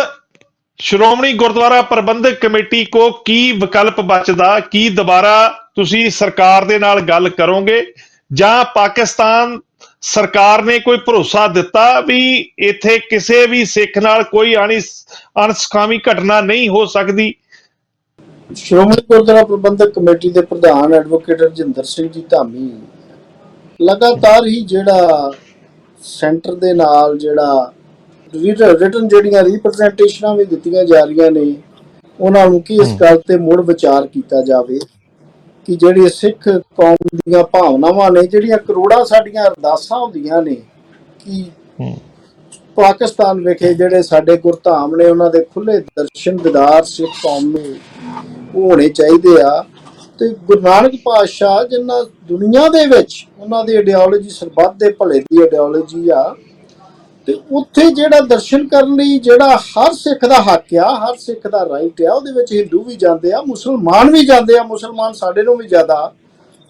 ਸ਼੍ਰੋਮਣੀ ਗੁਰਦੁਆਰਾ ਪ੍ਰਬੰਧਕ ਕਮੇਟੀ ਕੋ ਕੀ ਵਿਕਲਪ ਬਚਦਾ, ਕੀ ਦੁਬਾਰਾ ਤੁਸੀਂ ਸਰਕਾਰ ਦੇ ਨਾਲ ਗੱਲ ਕਰੋਗੇ? ਜਾਂ ਪਾਕਿਸਤਾਨ ਸਰਕਾਰ ਨੇ ਕੋਈ ਭਰੋਸਾ ਦਿੱਤਾ ਵੀ ਇੱਥੇ ਕਿਸੇ ਵੀ ਸਿੱਖ ਨਾਲ ਕੋਈ ਅਣੀ ਅਣਸੁਖਾਵੀ ਘਟਨਾ ਨਹੀਂ ਹੋ ਸਕਦੀ? ਸ਼੍ਰੋਮਣੀ ਗੁਰਦੁਆਰਾ ਪ੍ਰਬੰਧਕ ਕਮੇਟੀ ਦੇ ਪ੍ਰਧਾਨ ਐਡਵੋਕੇਟ ਰਜਿੰਦਰ ਸਿੰਘ ਜੀ ਧਾਮੀ ਲਗਾਤਾਰ ਹੀ ਜਿਹੜਾ ਸੈਂਟਰ ਦੇ ਨਾਲ ਜਿਹੜਾ ਰਿਟਨ ਜਿਹੜੀਆਂ ਰਿਪਰੈਜ਼ੈਂਟੇਸ਼ਨਾਂ ਵੀ ਦਿੱਤੀਆਂ ਜਾ ਰਹੀਆਂ ਨੇ ਉਹਨਾਂ ਨੂੰ ਕਿ ਇਸ ਗੱਲ ਤੇ ਮੁੜ ਵਿਚਾਰ ਕੀਤਾ ਜਾਵੇ ਕਿ ਜਿਹੜੀ ਸਿੱਖ ਕੌਮ ਦੀਆਂ ਭਾਵਨਾਵਾਂ ਨੇ ਜਿਹੜੀਆਂ ਕਰੋੜਾਂ ਸਾਡੀਆਂ ਅਰਦਾਸਾਂ ਹੁੰਦੀਆਂ ਨੇ ਕਿ ਪਾਕਿਸਤਾਨ ਵਿਖੇ ਜਿਹੜੇ ਸਾਡੇ ਗੁਰਧਾਮ ਨੇ ਉਹਨਾਂ ਦੇ ਖੁੱਲੇ ਦਰਸ਼ਨ ਦਿਦਾਰ ਸਿੱਖ ਕੌਮ ਨੂੰ ਹੋਣੇ ਚਾਹੀਦੇ ਆ। ਤੇ ਗੁਰੂ ਨਾਨਕ ਪਾਤਸ਼ਾਹ ਜਿਨ੍ਹਾਂ ਦੁਨੀਆ ਦੇ ਵਿੱਚ ਉਹਨਾਂ ਦੀ ਆਈਡੀਓਲੋਜੀ ਸਰਬੱਤ ਦੇ ਭਲੇ ਦੀ ਆਈਡੀਓਲੋਜੀ ਆ ਤੇ ਉੱਥੇ ਜਿਹੜਾ ਦਰਸ਼ਨ ਕਰਨ ਲਈ ਜਿਹੜਾ ਹਰ ਸਿੱਖ ਦਾ ਹੱਕ ਆ ਹਰ ਸਿੱਖ ਦਾ ਰਾਈਟ ਆ ਉਹਦੇ ਵਿੱਚ ਹਿੰਦੂ ਵੀ ਜਾਂਦੇ ਆ ਮੁਸਲਮਾਨ ਵੀ ਜਾਂਦੇ ਆ ਮੁਸਲਮਾਨ ਸਾਡੇ ਨੂੰ ਵੀ ਜ਼ਿਆਦਾ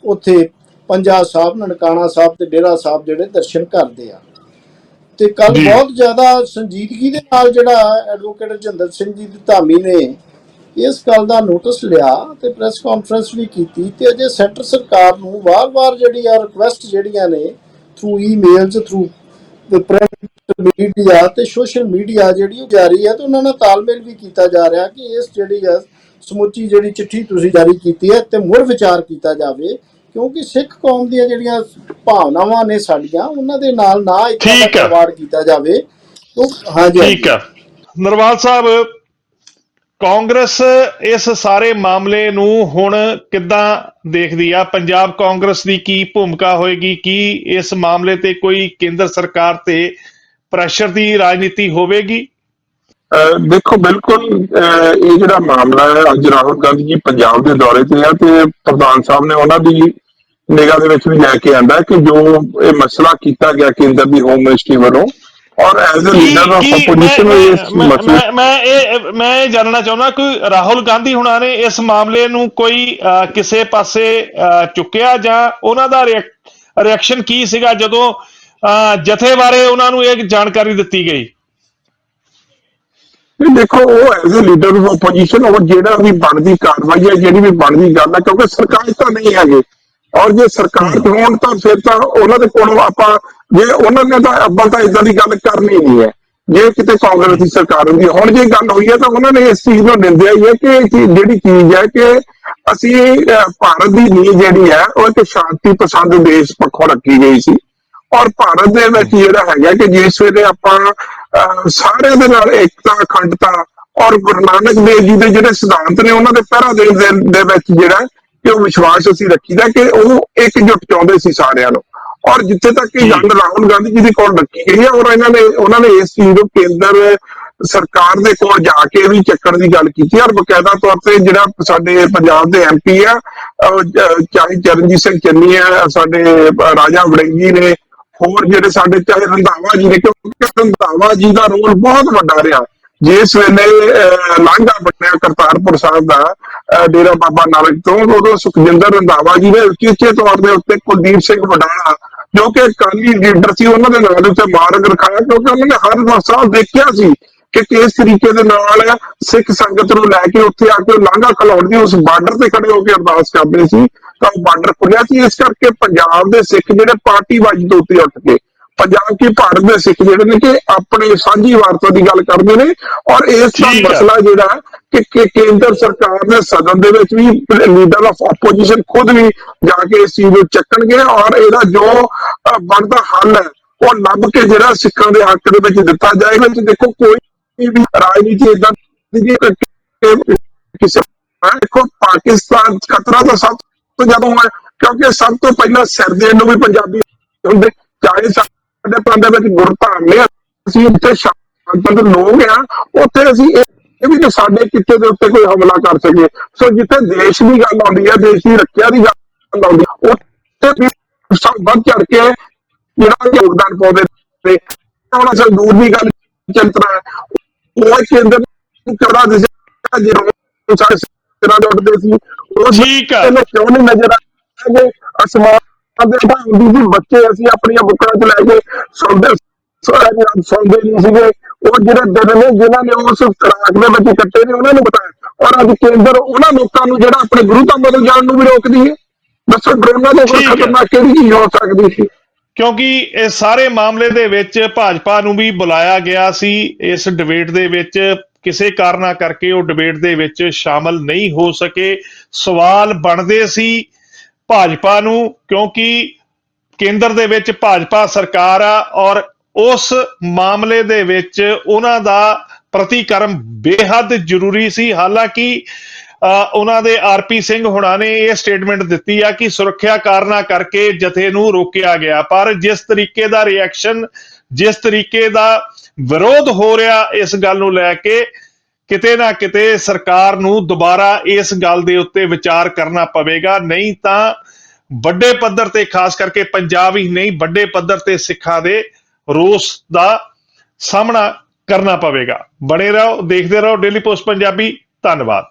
ਉੱਥੇ ਪੰਜਾ ਸਾਹਿਬ ਨਨਕਾਣਾ ਸਾਹਿਬ ਤੇ ਡੇਰਾ ਸਾਹਿਬ ਜਿਹੜੇ ਦਰਸ਼ਨ ਕਰਦੇ ਆ ਤੇ ਕੱਲ। ਬਹੁਤ ਜ਼ਿਆਦਾ ਸੰਜੀਦਗੀ ਦੇ ਨਾਲ ਜਿਹੜਾ ਐਡਵੋਕੇਟ ਰਜਿੰਦਰ ਸਿੰਘ ਜੀ ਦੀ ਧਾਮੀ ਨੇ ਇਸ ਗੱਲ ਦਾ ਨੋਟਿਸ ਲਿਆ ਤੇ ਪ੍ਰੈਸ ਕਾਨਫਰੰਸ ਵੀ ਕੀਤੀ ਤੇ ਅਜੇ ਸੈਂਟਰ ਸਰਕਾਰ ਨੂੰ ਵਾਰ-ਵਾਰ ਜਿਹੜੀ ਆ ਰਿਕੁਐਸਟ ਜਿਹੜੀਆਂ ਨੇ through emails through print media ਤੇ ਸੋਸ਼ਲ ਮੀਡੀਆ ਜਿਹੜੀ ਉਹ ਜਾਰੀ ਹੈ ਤੇ ਉਹਨਾਂ ਨਾਲ ਤਾਲਮੇਲ ਵੀ ਕੀਤਾ ਜਾ ਰਿਹਾ ਕਿ ਇਸ ਜਿਹੜੀ ਆ ਸਮੁੱਚੀ ਜਿਹੜੀ ਚਿੱਠੀ ਤੁਸੀਂ ਜਾਰੀ ਕੀਤੀ ਹੈ ਤੇ ਮੁੜ ਵਿਚਾਰ ਕੀਤਾ ਜਾਵੇ ਕਿਉਂਕਿ ਸਿੱਖ ਕੌਮ ਦੀਆਂ ਜਿਹੜੀਆਂ ਭਾਵਨਾਵਾਂ ਨੇ ਸਾਡੀਆਂ ਉਹਨਾਂ ਦੇ ਨਾਲ ਨਾ ਆ। ਖਿਲਵਾੜ ਕੀਤਾ ਜਾਵੇ। ਉਹ ਹਾਂਜੀ। ਠੀਕ ਆ। ਨਰਵਾਲ ਸਾਹਿਬ ਕਾਂਗਰਸ ਇਸ ਸਾਰੇ ਮਾਮਲੇ ਨੂੰ ਹੁਣ ਕਿੱਦਾਂ ਦੇਖਦੀ ਆ? ਪੰਜਾਬ ਕਾਂਗਰਸ ਦੀ ਕੀ ਭੂਮਿਕਾ ਹੋਏਗੀ? ਕੀ ਇਸ ਮਾਮਲੇ ਤੇ ਕੋਈ ਕੇਂਦਰ ਸਰਕਾਰ ਤੇ ਪ੍ਰੈਸ਼ਰ ਦੀ ਰਾਜਨੀਤੀ ਹੋਵੇਗੀ? ਦੇਖੋ, ਬਿਲਕੁਲ ਇਹ ਜਿਹੜਾ ਮਾਮਲਾ ਹੈ, ਅੱਜ ਰਾਹੁਲ ਗਾਂਧੀ ਜੀ ਪੰਜਾਬ ਦੇ ਦੌਰੇ ਤੇ ਆ ਤੇ ਪ੍ਰਧਾਨ ਸਾਹਿਬ ਨੇ ਉਹਨਾਂ ਦੀ ਨਿਗਾਹ ਦੇ ਵਿੱਚ ਵੀ ਲੈ ਕੇ ਆਂਦਾ ਕਿ ਜੋ ਇਹ ਮਸਲਾ ਕੀਤਾ ਗਿਆ ਕੇਂਦਰ ਦੀ ਹੋਮ ਮਿਨਿਸਟਰੀ ਵੱਲੋਂ ਔਰ ਐਜ਼ ਅ ਲੀਡਰ ਆਫ ਕੀ- ਆਪੋਜੀਸ਼ਨ ਮੈਂ- ਇਸ ਮੈਂ- ਮਸਲੇ ਮੈਂ- ਮੈਂ ਇਹ ਮੈਂ ਇਹ ਜਾਣਨਾ ਚਾਹੁੰਦਾ ਕਿ ਰਾਹੁਲ ਗਾਂਧੀ ਹੁਣਾਂ ਨੇ ਇਸ ਮਾਮਲੇ ਨੂੰ ਕੋਈ ਅਹ, ਕਿਸੇ ਪਾਸੇ ਅਹ, ਚੁੱਕਿਆ ਜਾਂ ਉਹਨਾਂ ਦਾ ਰਿਐਕਸ਼ਨ ਕੀ ਸੀਗਾ ਜਦੋਂ ਜਥੇ ਬਾਰੇ ਉਹਨਾਂ ਨੂੰ ਇਹ ਜਾਣਕਾਰੀ ਦਿੱਤੀ ਗਈ? ਦੇਖੋ ਉਹ as a leader of opposition ਉਹ ਜਿਹੜਾ ਵੀ ਬਣਦੀ ਕਾਰਵਾਈ ਹੈ ਜਿਹੜੀ ਵੀ ਬਣਦੀ ਗੱਲ ਹੈ ਕਿਉਂਕਿ ਸਰਕਾਰ ਤਾਂ ਨਹੀਂ ਹੈਗੇ। ਔਰ ਜੇ ਸਰਕਾਰ ਹੋਣ ਤਾਂ ਫਿਰ ਤਾਂ ਉਹਨਾਂ ਦੇ ਕੋਲੋਂ ਆਪਾਂ ਜੇ ਉਹਨਾਂ ਨੇ ਤਾਂ ਅੱਬਲ ਤਾਂ ਇਦਾਂ ਦੀ ਗੱਲ ਕਰਨੀ ਨਹੀਂ ਹੈ। ਜੇ ਕਿਤੇ ਕਾਂਗਰਸ ਦੀ ਸਰਕਾਰ ਹੁੰਦੀ ਹੈ। ਹੁਣ ਜੇ ਗੱਲ ਹੋਈ ਹੈ ਤਾਂ ਉਹਨਾਂ ਨੇ ਇਸ ਚੀਜ਼ ਨੂੰ ਨਿੰਦਿਆ ਹੀ ਹੈ ਕਿ ਜਿਹੜੀ ਚੀਜ਼ ਹੈ ਕਿ ਅਸੀਂ ਭਾਰਤ ਦੀ ਨੀਂਹ ਜਿਹੜੀ ਹੈ ਉਹ ਇੱਕ ਸ਼ਾਂਤੀ ਪਸੰਦ ਦੇਸ਼ ਪੱਖੋਂ ਰੱਖੀ ਗਈ ਸੀ। ਔਰ ਭਾਰਤ ਦੇ ਵਿੱਚ ਜਿਹੜਾ ਹੈਗਾ ਕਿ ਜਿਸ ਵੇਲੇ ਆਪਾਂ ਅਹ, ਸਾਰਿਆਂ ਦੇ ਨਾਲ ਏਕਤਾ ਅਖੰਡਤਾ ਔਰ ਗੁਰੂ ਨਾਨਕ ਦੇਵ ਜੀ ਦੇ ਜਿਹੜੇ ਸਿਧਾਂਤ ਨੇ ਉਹਨਾਂ ਦੇ ਪਹਿਰਾ ਦੇਣ ਦੇ ਵਿੱਚ ਜਿਹੜਾ ਕਿ ਉਹ ਵਿਸ਼ਵਾਸ ਅਸੀਂ ਰੱਖੀਦਾ ਕਿ ਉਹ ਇਕਜੁੱਟ ਚਾਹੁੰਦੇ ਸੀ ਸਾਰਿਆਂ ਨੂੰ। ਔਰ ਜਿੱਥੇ ਤੱਕ ਇਹ ਗੱਲ ਰਾਹੁਲ ਗਾਂਧੀ ਜੀ ਦੀ ਕੋਲ ਰੱਖੀ ਗਈ ਹੈ ਔਰ ਇਹਨਾਂ ਨੇ ਉਹਨਾਂ ਨੇ ਇਸ ਚੀਜ਼ ਨੂੰ ਕੇਂਦਰ ਸਰਕਾਰ ਦੇ ਕੋਲ ਜਾ ਕੇ ਵੀ ਚੱਕਣ ਦੀ ਗੱਲ ਕੀਤੀ ਔਰ ਬਕਾਇਦਾ ਤੌਰ ਤੇ ਜਿਹੜਾ ਸਾਡੇ ਪੰਜਾਬ ਦੇ ਐਮਪੀ ਆ ਚਾਹੇ ਚਰਨਜੀਤ ਸਿੰਘ ਚੰਨੀ ਆ ਸਾਡੇ ਰਾਜਾ ਵੜਿੰਗੀ ਨੇ ਹੋਰ ਜਿਹੜੇ ਸਾਡੇ ਚਾਹੇ ਰੰਧਾਵਾ ਜੀ ਨੇ ਕਿਉਂਕਿ ਰੰਧਾਵਾ ਜੀ ਦਾ ਰੋਲ ਬਹੁਤ ਵੱਡਾ ਰਿਹਾ। ਜਿਸ ਵੇਲੇ ਲਾਂਘਾ ਬਣਿਆ ਕਰਤਾਰਪੁਰ ਸਾਹਿਬ ਦਾ ਡੇਰਾ ਬਾਬਾ ਨਾਨਕ ਤੋਂ ਉਦੋਂ ਸੁਖਜਿੰਦਰ ਰੰਧਾਵਾ ਜੀ ਨੇ ਉਚੇਚੇ ਤੌਰ ਦੇ ਉੱਤੇ ਕੁਲਦੀਪ ਸਿੰਘ ਵਡਾਲਾ ਜੋ ਕਿ ਅਕਾਲੀ ਲੀਡਰ ਸੀ ਉਹਨਾਂ ਦੇ ਨਾਲ ਉੱਤੇ ਮਾਰਗ ਰਖਾਇਆ ਕਿਉਂਕਿ ਉਹਨਾਂ ਨੇ ਹਰ ਮਸਲਾ ਦੇਖਿਆ ਸੀ ਕਿ ਕਿਸ ਤਰੀਕੇ ਦੇ ਨਾਲ ਸਿੱਖ ਸੰਗਤ ਨੂੰ ਲੈ ਕੇ ਉੱਥੇ ਆ ਕੇ ਲਾਂਘਾ ਖਲਾਉਣ ਦੀ ਉਸ ਬਾਰਡਰ ਤੇ ਖੜੇ ਹੋ ਕੇ ਅਰਦਾਸ ਕਰਦੇ ਸੀ ਤਾਂ ਬਾਰਡਰ ਖੁੱਲਿਆ ਸੀ ਇਸ ਕਰਕੇ ਪੰਜਾਬ ਦੇ ਸਿੱਖ ਜਿਹੜੇ ਪਾਰਟੀਬਾਜ਼ੀ ਤੋਂ ਉੱਤੇ ਉੱਠ ਕੇ ਪੰਜਾਬ ਕੀ ਭਾਰਤ ਦੇ ਸਿੱਖ ਜਿਹੜੇ ਨੇ ਕਿ ਆਪਣੇ ਸਾਂਝੀ ਵਾਰਤਾ ਦੀ ਗੱਲ ਕਰਦੇ ਨੇ ਔਰ ਇਸ ਦਾ। ਮਸਲਾ ਜਿਹੜਾ ਕਿ ਕੇਂਦਰ ਸਰਕਾਰ ਦੇ ਸਦਨ ਦੇ ਵਿੱਚ ਵੀ ਲੀਡਰ ਆਫ ਆਪੋਜੀਸ਼ਨ ਖੁਦ ਵੀ ਜਾ ਕੇ ਇਸ ਚੀਜ਼ ਨੂੰ ਚੱਕਣਗੇ ਔਰ ਇਹਦਾ ਜੋ ਬਣਦਾ ਹੱਲ ਹੈ। ਉਹ ਲੱਭ ਕੇ ਜਿਹੜਾ ਸਿੱਖਾਂ ਦੇ ਹੱਕ ਦੇ ਵਿੱਚ ਦਿੱਤਾ ਜਾਏਗਾ ਤੇ ਦੇਖੋ ਕੋਈ ਵੀ ਰਾਜਨੀਤੀ ਇਦਾਂ ਦੀ ਕਿਸੇ ਦੇਖੋ ਪਾਕਿਸਤਾਨ ਖਤਰਾ ਤਾਂ ਸਭ ਤੋਂ ਜ਼ਿਆਦਾ ਹੈ, ਕਿਉਂਕਿ ਸਭ ਤੋਂ ਪਹਿਲਾਂ ਸਿਰ ਦੇਣ ਨੂੰ ਵੀ ਪੰਜਾਬੀ ਹੁੰਦੇ। ਚਾਹੇ ਸਾਡੇ ਪਿੰਡ ਦੇ ਵਿੱਚ ਗੁਰਧਾਮ ਨੇ, ਅਸੀਂ ਉੱਥੇ ਸ਼ਾਂਤੀ ਲੋਕ ਆ ਉੱਥੇ ਅਸੀਂ ਇਹ ਵੀ ਕਿ ਸਾਡੇ ਕਿੱਤੇ ਦੇ ਉੱਤੇ ਕੋਈ ਹਮਲਾ ਕਰ ਸਕੇ ਸੋ ਜਿੱਥੇ ਦੇਸ਼ ਦੀ ਗੱਲ ਆਉਂਦੀ ਹੈ, ਦੇਸ਼ ਦੀ ਰੱਖਿਆ ਦੀ ਗੱਲ ਆਉਂਦੀ ਹੈ, ਉੱਥੇ ਸਭ ਵੱਧ ਚੜ ਕੇ ਜਿਹੜਾ ਯੋਗਦਾਨ ਪਾਉਂਦੇ ਨੇ। ਹੁਣ ਅਸਲ ਦੂਰ ਦੀ ਗੱਲ ਚੰਤਰਾ ਉਹ ਕੇਂਦਰ ਕਰਦਾ ਦਿਸਿਆ ਜਿਹੜਾ ਸਾਰੇ ਸਿਰਾਂ ਦੇ ਉੱਡਦੇ ਸੀ ਉਹ ਠੀਕ ਹੈ। ਕਿਉਂ ਨਹੀਂ ਨਜ਼ਰ ਕਿ ਅਸਮਾਨ ਦੇ ਹੁੰਦੀ ਸੀ ਬੱਚੇ ਅਸੀਂ ਆਪਣੀਆਂ ਬੁੱਕਾਂ 'ਚ ਲੈ ਕੇ ਸੌਂਦੇ ਸੌਂਦੇ ਨਹੀਂ ਸੀਗੇ। ਉਹ ਜਿਹੜੇ ਦਿਨ ਨੇ ਜਿਨ੍ਹਾਂ ਨੇ ਉਸ ਖਰਾਕ ਦੇ ਵਿੱਚ ਕੱਟੇ ਨੇ ਉਹਨਾਂ ਨੂੰ ਬਤਾਇਆ। ਔਰ ਅੱਜ ਕੇਂਦਰ ਉਹਨਾਂ ਲੋਕਾਂ ਨੂੰ ਜਿਹੜਾ ਆਪਣੇ ਗੁਰੂ ਧਾਮ ਵੱਲ ਜਾਣ ਨੂੰ ਵੀ ਰੋਕਦੀ ਹੈ। ਦੱਸੋ ਹੋਰ ਠੀਕ ਹੈ। ਖਤਰਨਾਕ ਕਿਹੜੀ ਚੀਜ਼ ਹੋ ਸਕਦੀ ਸੀ? ਕਿਉਂਕਿ ਇਸ ਸਾਰੇ ਮਾਮਲੇ ਦੇ ਵਿੱਚ ਭਾਜਪਾ ਨੂੰ ਵੀ ਬੁਲਾਇਆ ਗਿਆ ਸੀ। ਇਸ ਡਿਬੇਟ ਦੇ ਵਿੱਚ ਕਿਸੇ ਕਾਰਨਾ ਕਰਕੇ ਉਹ ਡਿਬੇਟ ਦੇ ਵਿੱਚ ਸ਼ਾਮਲ ਨਹੀਂ ਹੋ ਸਕੇ। ਸਵਾਲ ਬਣਦੇ ਸੀ ਭਾਜਪਾ ਨੂੰ ਕਿਉਂਕਿ ਕੇਂਦਰ ਦੇ ਵਿੱਚ ਭਾਜਪਾ ਸਰਕਾਰ ਆ ਔਰ ਉਸ ਮਾਮਲੇ ਦੇ ਵਿੱਚ ਉਹਨਾਂ ਦਾ ਪ੍ਰਤੀਕਰਮ ਬੇਹੱਦ ਜ਼ਰੂਰੀ ਸੀ। ਹਾਲਾਂਕਿ ਉਹਨਾਂ ਦੇ ਆਰਪੀ ਸਿੰਘ ਹੁਣਾਂ ਨੇ ਇਹ ਸਟੇਟਮੈਂਟ ਦਿੱਤੀ ਆ ਕਿ ਸੁਰੱਖਿਆ ਕਾਰਨਾਂ ਕਰਕੇ ਜਥੇ ਨੂੰ ਰੋਕਿਆ ਗਿਆ। ਪਰ ਜਿਸ ਤਰੀਕੇ ਦਾ ਰਿਐਕਸ਼ਨ ਜਿਸ ਤਰੀਕੇ ਦਾ ਵਿਰੋਧ ਹੋ ਰਿਹਾ ਇਸ ਗੱਲ ਨੂੰ ਲੈ ਕੇ, ਕਿਤੇ ਨਾ ਕਿਤੇ ਸਰਕਾਰ ਨੂੰ ਦੁਬਾਰਾ ਇਸ ਗੱਲ ਦੇ ਉੱਤੇ ਵਿਚਾਰ ਕਰਨਾ ਪਵੇਗਾ। ਨਹੀਂ ਤਾਂ ਵੱਡੇ ਪੱਧਰ ਤੇ, ਖਾਸ ਕਰਕੇ ਪੰਜਾਬ ਹੀ ਨਹੀਂ, ਵੱਡੇ ਪੱਧਰ ਤੇ ਸਿੱਖਾਂ ਦੇ ਰੋਸ ਦਾ ਸਾਹਮਣਾ ਕਰਨਾ ਪਵੇਗਾ। ਬਣੇ ਰਹੋ, ਦੇਖਦੇ ਰਹੋ ਡੇਲੀ ਪੋਸਟ ਪੰਜਾਬੀ, ਧੰਨਵਾਦ।